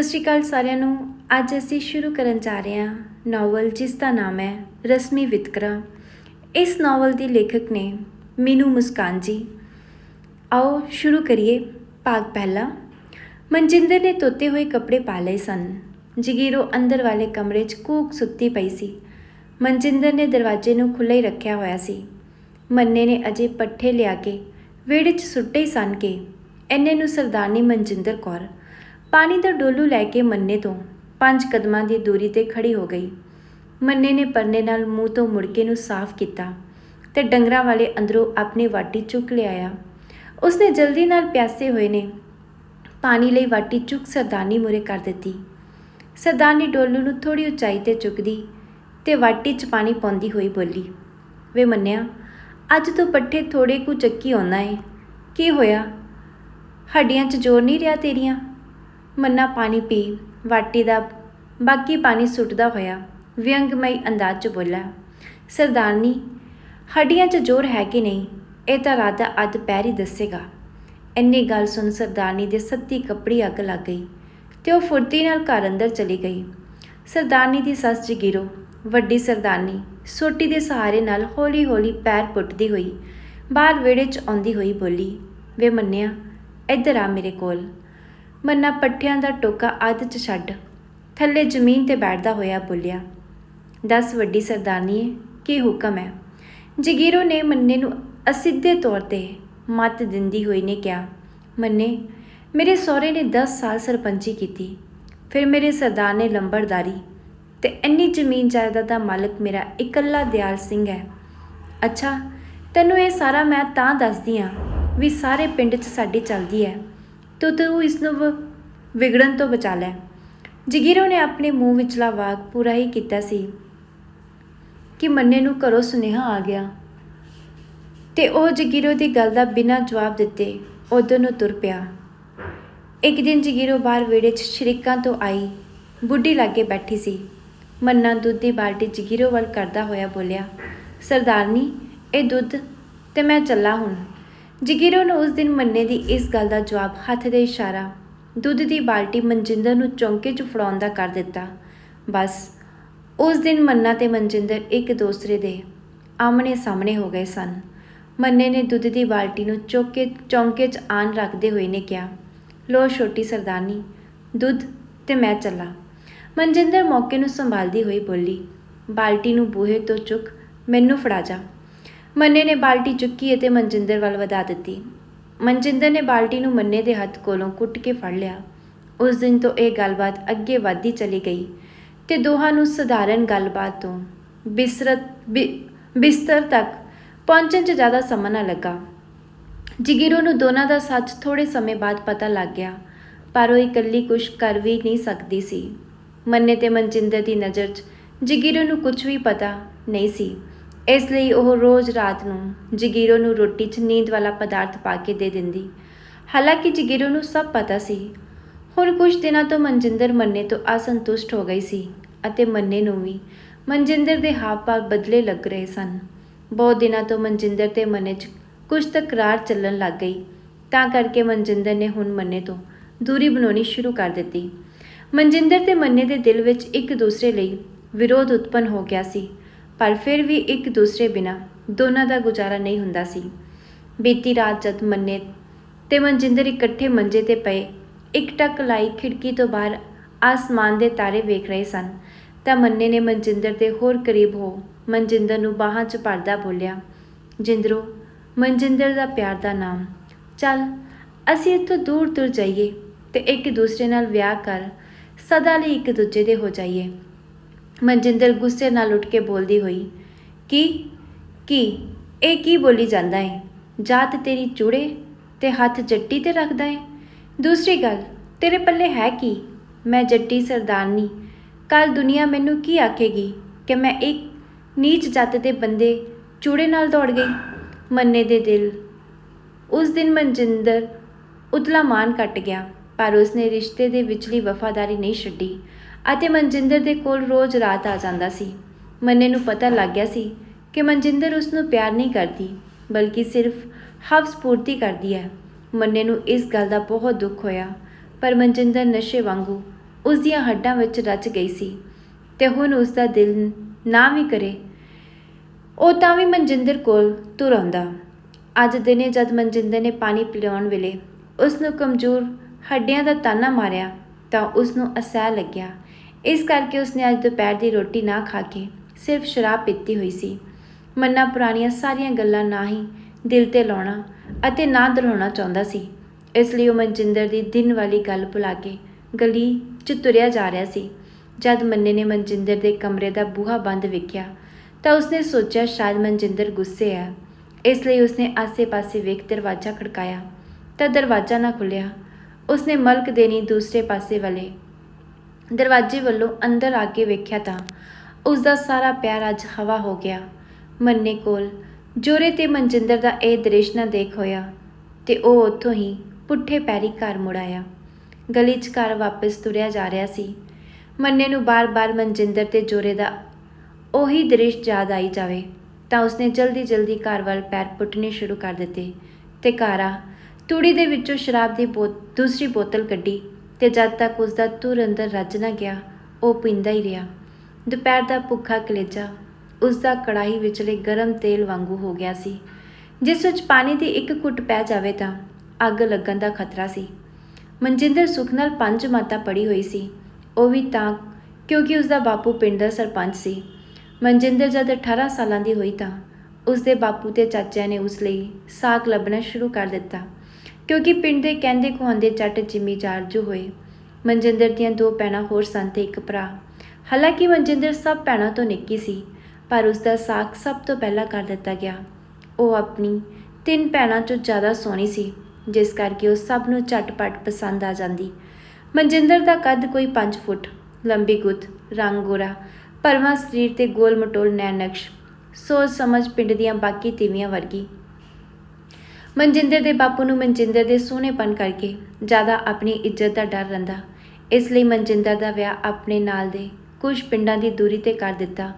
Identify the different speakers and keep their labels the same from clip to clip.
Speaker 1: ਸਤਿ ਸ਼੍ਰੀ ਅਕਾਲ ਸਾਰਿਆਂ ਨੂੰ। ਅੱਜ ਅਸੀਂ ਸ਼ੁਰੂ ਕਰਨ ਜਾ ਰਹੇ ਹਾਂ ਨਾਵਲ ਜਿਸ ਦਾ ਨਾਮ ਹੈ ਰਸਮੀ ਵਿਤਕਰਾ। ਇਸ ਨਾਵਲ ਦੀ ਲੇਖਕ ਨੇ ਮੀਨੂ ਮੁਸਕਾਨ ਜੀ। ਆਓ ਸ਼ੁਰੂ ਕਰੀਏ ਭਾਗ ਪਹਿਲਾ। ਮਨਜਿੰਦਰ ਨੇ ਧੋਤੇ ਹੋਏ ਕੱਪੜੇ ਪਾ ਲਏ ਸਨ। ਜਗੀਰੋ ਅੰਦਰ ਵਾਲੇ ਕਮਰੇ 'ਚ ਕੂਕ ਸੁੱਤੀ ਪਈ ਸੀ। ਮਨਜਿੰਦਰ ਨੇ ਦਰਵਾਜ਼ੇ ਨੂੰ ਖੁੱਲ੍ਹਾ ਹੀ ਰੱਖਿਆ ਹੋਇਆ ਸੀ। ਮੰਨੇ ਨੇ ਅਜੇ ਪੱਠੇ ਲਿਆ ਕੇ ਵਿਹੜੇ 'ਚ ਸੁੱਟੇ ਸਨ ਕਿ। ਐਨੇ ਨੂੰ ਸਰਦਾਰਨੀ ਮਨਜਿੰਦਰ ਕੌਰ ਪਾਣੀ ਦਾ ਡੋਲੂ ਲੈ ਕੇ ਮੰਨੇ ਤੋਂ ਪੰਜ ਕਦਮਾਂ ਦੀ ਦੂਰੀ ਤੇ ਖੜੀ ਹੋ ਗਈ। ਮੰਨੇ ਨੇ ਪਰਨੇ ਨਾਲ ਮੂੰਹ ਤੋਂ ਮੁੜਕੇ ਨੂੰ ਸਾਫ਼ ਕੀਤਾ ਤੇ ਡੰਗਰਾਂ ਵਾਲੇ ਅੰਦਰੋਂ ਆਪਣੀ ਵਾਟੀ ਚੁੱਕ ਲਿਆਇਆ ਉਸਨੇ ਜਲਦੀ ਨਾਲ ਪਿਆਸੇ ਹੋਏ ਨੇ। ਪਾਣੀ ਲਈ ਵਾਟੀ ਚੁੱਕ ਸਰਦਾਨੀ ਮੁਰੇ ਕਰ ਦਿੱਤੀ। ਸਰਦਾਨੀ ਡੋਲੂ ਨੂੰ ਥੋੜੀ ਉਚਾਈ ਤੇ ਚੁੱਕਦੀ ਤੇ ਵਾਟੀ 'ਚ ਪਾਣੀ ਪਾਉਂਦੀ ਹੋਈ ਬੋਲੀ, ਵੇ ਮੰਨਿਆ, ਅੱਜ ਤੋਂ ਪੱਠੇ ਥੋੜੇ ਕੁ ਚੱਕੀ ਆਉਣਾ ਏ। ਕੀ ਹੋਇਆ? ਹੱਡੀਆਂ 'ਚ ਜ਼ੋਰ ਨਹੀਂ ਰਿਹਾ ਤੇਰੀਆਂ? ਮੰਨਾ ਪਾਣੀ ਪੀ, ਵਾਟੀ ਦਾ, ਬਾਕੀ ਪਾਣੀ ਸੁੱਟਦਾ ਹੋਇਆ, ਵਿਅੰਗਮਈ ਅੰਦਾਜ਼ 'ਚ ਬੋਲਿਆ, ਸਰਦਾਰਨੀ, ਹੱਡੀਆਂ 'ਚ ਜ਼ੋਰ ਹੈ ਕਿ ਨਹੀਂ? ਇਹ ਤਾਂ ਰਾਧਾ ਅੱਜ ਪੈਰ ਹੀ ਦੱਸੇਗਾ। ਇੰਨੀ ਗੱਲ ਸੁਣ ਸਰਦਾਰਨੀ ਦੇ ਸੱਤੀ ਕੱਪੜੀ ਅੱਗ ਲੱਗ ਗਈ ਤੇ ਉਹ ਫੁਰਤੀ ਨਾਲ ਘਰ ਅੰਦਰ ਚਲੀ ਗਈ। ਸਰਦਾਰਨੀ ਦੀ ਸੱਸ ਜਗੀਰੋ, ਵੱਡੀ ਸਰਦਾਰਨੀ, ਸੋਟੀ ਦੇ ਸਹਾਰੇ ਨਾਲ ਹੌਲੀ-ਹੌਲੀ ਪੈਰ ਪੁੱਟਦੀ ਹੋਈ, ਬਾਹਰ ਵਿਹੜੇ 'ਚ ਆਉਂਦੀ ਹੋਈ ਬੋਲੀ, ਵੇ ਮੰਨਿਆ, ਇੱਧਰ ਆ ਮੇਰੇ ਕੋਲ। ਮੰਨਾ ਪੱਠਿਆਂ ਦਾ ਟੋਕਾ ਅੱਧ 'ਚ ਛੱਡ। ਥੱਲੇ ਜ਼ਮੀਨ ਤੇ ਬੈਠਦਾ ਹੋਇਆ ਬੋਲਿਆ, ਦਸ ਵੱਡੀ ਸਰਦਾਰਨੀ ਕੀ ਹੁਕਮ ਹੈ? ਜਗੀਰੋ ਨੇ ਮੰਨੇ ਨੂੰ ਅਸਿੱਧੇ ਤੌਰ ਤੇ ਮੱਤ ਦਿੰਦੀ ਹੋਈ ਨੇ ਕਿਹਾ, ਮੰਨੇ, ਮੇਰੇ ਸਹੁਰੇ ਨੇ 10 ਸਾਲ ਸਰਪੰਚੀ ਕੀਤੀ, ਫਿਰ ਮੇਰੇ ਸਰਦਾਰ ਨੇ ਲੰਬੜਦਾਰੀ ਤੇ ਇੰਨੀ ਜ਼ਮੀਨ ਜਾਇਦਾਦ ਦਾ ਮਾਲਕ ਮੇਰਾ ਇਕੱਲਾ ਦਿਆਲ ਸਿੰਘ ਹੈ। ਅੱਛਾ, ਤੈਨੂੰ ਇਹ ਸਾਰਾ ਮੈਂ ਤਾਂ ਦੱਸਦੀ ਆ ਵੀ ਸਾਰੇ ਪਿੰਡ 'ਚ ਸਾਡੀ ਚੱਲਦੀ ਹੈ। ਤੋ ਤੂੰ ਇਸ ਨੂੰ ਵਿਗੜਨ ਤੋਂ ਬਚਾ ਲੈ ਜਗੀਰੋ ਨੇ ਆਪਣੇ ਮੂੰਹ ਵਿਚਲਾ ਵਾਕ ਪੂਰਾ ਹੀ ਕੀਤਾ ਸੀ ਕਿ ਮੰਨੇ ਨੂੰ ਘਰੋਂ ਸੁਨੇਹਾ ਆ ਗਿਆ। ਤੇ ਉਹ ਜਗੀਰੋ ਦੀ ਗੱਲ ਦਾ ਬਿਨਾਂ ਜਵਾਬ ਦਿੱਤੇ ਉਧਰ ਨੂੰ ਤੁਰ ਪਿਆ। ਇੱਕ ਦਿਨ ਜਗੀਰੋ ਬਾਹਰ ਵਿਹੜੇ 'ਚ ਸ਼ਰੀਕਾਂ ਤੋਂ ਆਈ, ਬੁੱਢੀ ਲਾਗੇ ਬੈਠੀ ਸੀ। ਮੰਨਾ ਦੁੱਧ ਦੀ ਬਾਲਟੀ ਜਗੀਰੋ ਵੱਲ ਕਰਦਾ ਹੋਇਆ ਬੋਲਿਆ, ਸਰਦਾਰਨੀ, ਇਹ ਦੁੱਧ ਤੇ ਮੈਂ ਚੱਲਾ ਹੁਣ। ਜਗੀਰੋ ਨੂੰ ਉਸ ਦਿਨ ਮੰਨੇ ਦੀ ਇਸ ਗੱਲ ਦਾ ਜਵਾਬ ਹੱਥ ਦੇ ਇਸ਼ਾਰਾ, ਦੁੱਧ ਦੀ ਬਾਲਟੀ ਮਨਜਿੰਦਰ ਨੂੰ ਚੌਂਕੇ 'ਚ ਫੜਾਉਣ ਦਾ ਕਰ ਦਿੱਤਾ। ਬਸ, ਉਸ ਦਿਨ ਮੰਨਾ ਤੇ ਮਨਜਿੰਦਰ ਇੱਕ ਦੂਸਰੇ ਦੇ ਆਮਣੇ ਸਾਹਮਣੇ ਹੋ ਗਏ ਸਨ। ਮੰਨੇ ਨੇ ਦੁੱਧ ਦੀ ਬਾਲਟੀ ਨੂੰ ਚੁੱਕ, ਚੌਂਕੇ 'ਚ ਆਨ ਰੱਖਦੇ ਹੋਏ ਨੇ ਕਿਹਾ ਲੋ ਛੋਟੀ ਸਰਦਾਰਨੀ, ਦੁੱਧ ਤੇ ਮੈਂ ਚੱਲਾ। ਮਨਜਿੰਦਰ ਮੌਕੇ ਨੂੰ ਸੰਭਾਲਦੀ ਹੋਈ ਬੋਲੀ, ਬਾਲਟੀ ਨੂੰ ਬੂਹੇ ਤੋਂ ਚੁੱਕ, ਮੈਨੂੰ ਫੜਾ ਜਾ। ਮੰਨੇ ਨੇ ਬਾਲਟੀ ਚੁੱਕੀ ਅਤੇ ਮਨਜਿੰਦਰ ਵੱਲ ਵਧਾ ਦਿੱਤੀ। ਮਨਜਿੰਦਰ ਨੇ ਬਾਲਟੀ ਨੂੰ ਮੰਨੇ ਦੇ ਹੱਥ ਕੋਲੋਂ ਕੁੱਟ ਕੇ ਫੜ ਲਿਆ। ਉਸ ਦਿਨ ਤੋਂ ਇਹ ਗੱਲਬਾਤ ਅੱਗੇ ਵਧਦੀ ਚਲੀ ਗਈ ਤੇ ਦੋਹਾਂ ਨੂੰ ਸਧਾਰਨ ਗੱਲਬਾਤ ਤੋਂ ਬਿਸਰਤ ਬਿ- ਬਿਸਤਰ ਤੱਕ ਪਹੁੰਚਣ 'ਚ ਜ਼ਿਆਦਾ ਸਮਾਂ ਨਾ ਲੱਗਾ। ਜਿਗੀਰੋ ਨੂੰ ਦੋਨਾਂ ਦਾ ਸੱਚ ਥੋੜੇ ਸਮੇਂ ਬਾਅਦ ਪਤਾ ਲੱਗ ਗਿਆ, ਪਰ ਉਹ ਇਕੱਲੀ ਕੁਝ ਕਰ ਵੀ ਨਹੀਂ ਸਕਦੀ ਸੀ। ਮੰਨੇ ਤੇ ਮਨਜਿੰਦਰ ਦੀ ਨਜ਼ਰ 'ਚ ਜਗੀਰੋ ਨੂੰ ਕੁਝ ਵੀ ਪਤਾ ਨਹੀਂ ਸੀ। ਇਸ ਲਈ ਉਹ ਰੋਜ਼ ਰਾਤ ਨੂੰ ਜਗੀਰੋ ਨੂੰ ਰੋਟੀ 'ਚ ਨੀਂਦ ਵਾਲਾ ਪਦਾਰਥ ਪਾ ਕੇ ਦੇ ਦਿੰਦੀ। ਹਾਲਾਂਕਿ ਜਗੀਰੋ ਨੂੰ ਸਭ ਪਤਾ ਸੀ, ਹੁਣ ਕੁਝ ਦਿਨਾਂ ਤੋਂ ਮਨਜਿੰਦਰ ਮੰਨੇ ਤੋਂ ਅਸੰਤੁਸ਼ਟ ਹੋ ਗਈ ਸੀ ਅਤੇ ਮੰਨੇ ਨੂੰ ਵੀ ਮਨਜਿੰਦਰ ਦੇ ਹਾਵ-ਭਾਵ ਬਦਲੇ ਲੱਗ ਰਹੇ ਸਨ। ਬਹੁਤ ਦਿਨਾਂ ਤੋਂ ਮਨਜਿੰਦਰ ਤੇ ਮੰਨੇ 'ਚ ਕੁਝ ਤਕਰਾਰ ਚੱਲਣ ਲੱਗ ਗਈ। ਤਾਂ ਕਰਕੇ ਮਨਜਿੰਦਰ ਨੇ ਹੁਣ ਮੰਨੇ ਤੋਂ ਦੂਰੀ ਬਣਾਉਣੀ ਸ਼ੁਰੂ ਕਰ ਦਿੱਤੀ। ਮਨਜਿੰਦਰ ਤੇ ਮੰਨੇ ਦੇ ਦਿਲ ਵਿੱਚ ਇੱਕ ਦੂਸਰੇ ਲਈ ਵਿਰੋਧ ਉਤਪੰਨ ਹੋ ਗਿਆ ਸੀ। ਪਰ ਫਿਰ ਵੀ ਇੱਕ ਦੂਸਰੇ ਬਿਨਾ ਦੋਨਾਂ ਦਾ ਗੁਜ਼ਾਰਾ ਨਹੀਂ ਹੁੰਦਾ ਸੀ। ਬੀਤੀ ਰਾਤ ਜਦ ਮੰਨੇ ਤੇ ਮਨਜਿੰਦਰ ਇਕੱਠੇ ਮੰਜੇ ਤੇ ਪਏ, ਇੱਕ ਟੱਕ ਲਾਈ ਖਿੜਕੀ ਤੋਂ ਬਾਹਰ ਆਸਮਾਨ ਦੇ ਤਾਰੇ ਵੇਖ ਰਹੇ ਸਨ, ਤਾਂ ਮੰਨੇ ਨੇ ਮਨਜਿੰਦਰ ਦੇ ਹੋਰ ਕਰੀਬ ਹੋ ਮਨਜਿੰਦਰ ਨੂੰ ਬਾਹਾਂ 'ਚ ਭਰਦਾ ਬੋਲਿਆ, ਜਿੰਦਰੋ, ਮਨਜਿੰਦਰ ਦਾ ਪਿਆਰ ਦਾ ਨਾਮ। ਚੱਲ, ਅਸੀਂ ਇੱਥੋਂ ਦੂਰ ਦੂਰ ਜਾਈਏ ਤੇ ਇੱਕ ਦੂਸਰੇ ਨਾਲ ਵਿਆਹ ਕਰ, ਸਦਾ ਲਈ ਇੱਕ ਦੂਜੇ ਦੇ ਹੋ ਜਾਈਏ। ਮਨਜਿੰਦਰ ਗੁੱਸੇ ਨਾਲ ਉੱਠ ਕੇ ਬੋਲਦੀ ਹੋਈ, ਕੀ ਕੀ, ਇਹ ਕੀ ਬੋਲੀ ਜਾਂਦਾ ਹੈ ਜਾਤ ਤੇਰੀ ਚੂੜੇ ਤੇ ਹੱਥ ਜੱਟੀ ਤੇ ਰੱਖਦਾ ਹੈ ਦੂਸਰੀ ਗੱਲ, ਤੇਰੇ ਪੱਲੇ ਹੈ ਕੀ? ਮੈਂ ਜੱਟੀ ਸਰਦਾਰਨੀ ਕੱਲ ਦੁਨੀਆ ਮੈਨੂੰ ਕੀ ਆਖੇਗੀ ਕਿ ਮੈਂ ਇੱਕ ਨੀਚ ਜਾਤ ਦੇ ਬੰਦੇ ਚੂੜੇ ਨਾਲ ਦੌੜ ਗਈ? ਮੰਨੇ ਦੇ ਦਿਲ। ਉਸ ਦਿਨ ਮਨਜਿੰਦਰ ਉਤਲਾ ਮਾਨ ਕੱਟ ਗਿਆ, ਪਰ ਉਸਨੇ ਰਿਸ਼ਤੇ ਦੇ ਵਿਚਲੀ ਵਫਾਦਾਰੀ ਨਹੀਂ ਛੱਡੀ। ਅਤੇ ਮਨਜਿੰਦਰ ਦੇ ਕੋਲ ਰੋਜ਼ ਰਾਤ ਆ ਜਾਂਦਾ ਸੀ। ਮੰਨੇ ਨੂੰ ਪਤਾ ਲੱਗ ਗਿਆ ਸੀ ਕਿ ਮਨਜਿੰਦਰ ਉਸ ਨੂੰ ਪਿਆਰ ਨਹੀਂ ਕਰਦੀ, ਬਲਕਿ ਸਿਰਫ ਹਵਸ ਪੂਰਤੀ ਕਰਦੀ ਹੈ। ਮੰਨੇ ਨੂੰ ਇਸ ਗੱਲ ਦਾ ਬਹੁਤ ਦੁੱਖ ਹੋਇਆ, ਪਰ ਮਨਜਿੰਦਰ ਨਸ਼ੇ ਵਾਂਗੂ ਉਸ ਦੀਆਂ ਹੱਡਾਂ ਵਿੱਚ ਰਚ ਗਈ ਸੀ ਤੇ ਹੁਣ ਉਸ ਦਾ ਦਿਲ ਨਾ ਵੀ ਕਰੇ, ਉਹ ਤਾਂ ਵੀ ਮਨਜਿੰਦਰ ਕੋਲ ਤੁਰ ਆਉਂਦਾ। ਅੱਜ ਦਿਨੇ ਜਦ ਮਨਜਿੰਦਰ ਨੇ ਪਾਣੀ ਪਿਲਾਉਣ ਵੇਲੇ ਉਸ ਨੂੰ ਕਮਜ਼ੋਰ ਹੱਡਿਆਂ ਦਾ ਤਾਨਾ ਮਾਰਿਆ, ਤਾਂ ਉਸ ਨੂੰ ਅਸਹਿ ਲੱਗਿਆ। ਇਸ ਕਰਕੇ ਉਸਨੇ ਅੱਜ ਦੁਪਹਿਰ ਦੀ ਰੋਟੀ ਨਾ ਖਾ ਕੇ ਸਿਰਫ ਸ਼ਰਾਬ ਪੀਤੀ ਹੋਈ ਸੀ। ਮੰਨਾ ਪੁਰਾਣੀਆਂ ਸਾਰੀਆਂ ਗੱਲਾਂ ਨਾ ਹੀ ਦਿਲ ਤੇ ਲਾਉਣਾ ਅਤੇ ਨਾ ਦੁਹਰਾਉਣਾ ਚਾਹੁੰਦਾ ਸੀ। ਇਸ ਲਈ ਉਹ ਮਨਜਿੰਦਰ ਦੀ ਦਿਨ ਵਾਲੀ ਗੱਲ ਭੁਲਾ ਕੇ ਗਲੀ 'ਚ ਤੁਰਿਆ ਜਾ ਰਿਹਾ ਸੀ। ਜਦ ਮੰਨੇ ਨੇ ਮਨਜਿੰਦਰ ਦੇ ਕਮਰੇ ਦਾ ਬੂਹਾ ਬੰਦ ਵੇਖਿਆ ਤਾਂ ਉਸਨੇ ਸੋਚਿਆ ਸ਼ਾਇਦ ਮਨਜਿੰਦਰ ਗੁੱਸੇ ਹੈ ਇਸ ਲਈ ਉਸਨੇ ਆਸੇ-ਪਾਸੇ ਵੇਖ ਦਰਵਾਜ਼ਾ ਖੜਕਾਇਆ ਤਾਂ ਦਰਵਾਜ਼ਾ ਨਾ ਖੁੱਲਿਆ ਉਸਨੇ ਮਲਕ ਦੇਣੀ ਦੂਸਰੇ ਪਾਸੇ ਵਾਲੇ ਦਰਵਾਜ਼ੇ ਵੱਲੋਂ ਅੰਦਰ ਆ ਕੇ ਵੇਖਿਆ ਤਾਂ ਉਸ ਦਾ ਸਾਰਾ ਪਿਆਰ ਅੱਜ ਹਵਾ ਹੋ ਗਿਆ। ਮੰਨੇ ਕੋਲ, ਜੋਰੇ ਤੇ ਮਨਜਿੰਦਰ ਦਾ ਇਹ ਦ੍ਰਿਸ਼ ਨਾ ਦੇਖ ਹੋਇਆ ਤੇ ਉਹ ਉੱਥੋਂ ਹੀ ਪੁੱਠੇ ਪੈਰੀ ਘਰ ਮੁੜ ਆਇਆ। ਗਲੀ 'ਚ ਘਰ ਵਾਪਸ ਤੁਰਿਆ ਜਾ ਰਿਹਾ ਸੀ। ਮੰਨੇ ਨੂੰ ਬਾਰ-ਬਾਰ ਮਨਜਿੰਦਰ ਤੇ ਜੋਰੇ ਦਾ ਉਹੀ ਦ੍ਰਿਸ਼ ਯਾਦ ਆਈ ਜਾਵੇ ਤਾਂ ਉਸਨੇ ਜਲਦੀ-ਜਲਦੀ ਘਰ ਵੱਲ ਪੈਰ ਪੁੱਟਣੇ ਸ਼ੁਰੂ ਕਰ ਦਿੱਤੇ ਤੇ ਘਾਰਾ ਤੂੜੀ ਦੇ ਵਿੱਚੋਂ ਸ਼ਰਾਬ ਦੀ ਬੋ, ਦੂਸਰੀ ਬੋਤਲ ਕੱਢੀ ਤੇ ਜਦ ਤੱਕ ਉਸ ਦਾ ਤੁਰ ਅੰਦਰ ਰੱਜ ਨਾ ਗਿਆ, ਉਹ ਪੀਂਦਾ ਹੀ ਰਿਹਾ। ਦੁਪਹਿਰ ਦਾ ਭੁੱਖਾ ਕਲੇਜਾ ਉਸ ਦਾ ਕੜਾਹੀ ਵਿਚਲੇ ਗਰਮ ਤੇਲ ਵਾਂਗੂ ਹੋ ਗਿਆ ਸੀ। ਜਿਸ ਵਿੱਚ ਪਾਣੀ ਦੀ ਇੱਕ ਘੁੱਟ ਪੈ ਜਾਵੇ ਤਾਂ ਅੱਗ ਲੱਗਣ ਦਾ ਖਤਰਾ ਸੀ। ਮਨਜਿੰਦਰ ਸੁਖ ਨਾਲ ਪੰਜ ਮਾਤਾ ਪੜੀ ਹੋਈ ਸੀ। ਉਹ ਵੀ ਤਾਂ ਕਿਉਂਕਿ ਉਸ ਦਾ ਬਾਪੂ ਪਿੰਡ ਦਾ ਸਰਪੰਚ ਸੀ। ਮਨਜਿੰਦਰ ਜਦ 18 ਸਾਲਾਂ ਦੀ ਹੋਈ ਤਾਂ ਉਸ ਦੇ ਬਾਪੂ ਤੇ ਚਾਚਿਆਂ ਨੇ ਉਸ ਲਈ ਸਾਕ ਲੱਭਣਾ ਸ਼ੁਰੂ ਕਰ ਦਿੱਤਾ। ਕਿਉਂਕਿ ਪਿੰਡ ਦੇ ਕਹਿੰਦੇ ਖੁਆਂਦੇ ਜੱਟ ਜਿਮੀ ਜਾਰਜੂ ਹੋਏ। ਮਨਜਿੰਦਰ ਦੀਆਂ ਦੋ ਭੈਣਾਂ ਹੋਰ ਸਨ ਤੇ ਇੱਕ ਭਰਾ। ਹਾਲਾਂਕਿ ਮਨਜਿੰਦਰ ਸਭ ਭੈਣਾਂ ਤੋਂ ਨਿੱਕੀ ਸੀ, ਪਰ ਉਸ ਦਾ ਸਾਕ ਸਭ ਤੋਂ ਪਹਿਲਾਂ ਕਰ ਦਿੱਤਾ ਗਿਆ। ਉਹ ਆਪਣੀ ਤਿੰਨ ਭੈਣਾਂ ਚੋਂ ਜ਼ਿਆਦਾ ਸੋਹਣੀ ਸੀ, ਜਿਸ ਕਰਕੇ ਉਹ ਸਭ ਨੂੰ ਝਟਪਟ ਪਸੰਦ ਆ ਜਾਂਦੀ। ਮਨਜਿੰਦਰ ਦਾ ਕੱਦ ਕੋਈ 5 ਫੁੱਟ, ਲੰਬੀ ਗੁੱਤ, ਰੰਗ ਗੋਰਾ, ਭਰਵਾਂ ਸਰੀਰ ਤੇ ਗੋਲ ਮਟੋਲ ਨੈਣ ਨਕਸ਼ ਸੋਚ ਸਮਝ ਪਿੰਡ ਦੀਆਂ ਬਾਕੀ ਤੀਵੀਆਂ ਵਰਗੀ। ਮਨਜਿੰਦਰ ਦੇ ਬਾਪੂ ਨੂੰ ਮਨਜਿੰਦਰ ਦੇ ਸੋਹਣੇਪਨ ਕਰਕੇ ਜ਼ਿਆਦਾ ਆਪਣੀ ਇੱਜ਼ਤ ਦਾ ਡਰ ਰਹਿੰਦਾ। ਇਸ ਲਈ ਮਨਜਿੰਦਰ ਦਾ ਵਿਆਹ ਆਪਣੇ ਨਾਲ ਦੇ ਕੁਝ ਪਿੰਡਾਂ ਦੀ ਦੂਰੀ ਤੇ ਕਰ ਦਿੱਤਾ।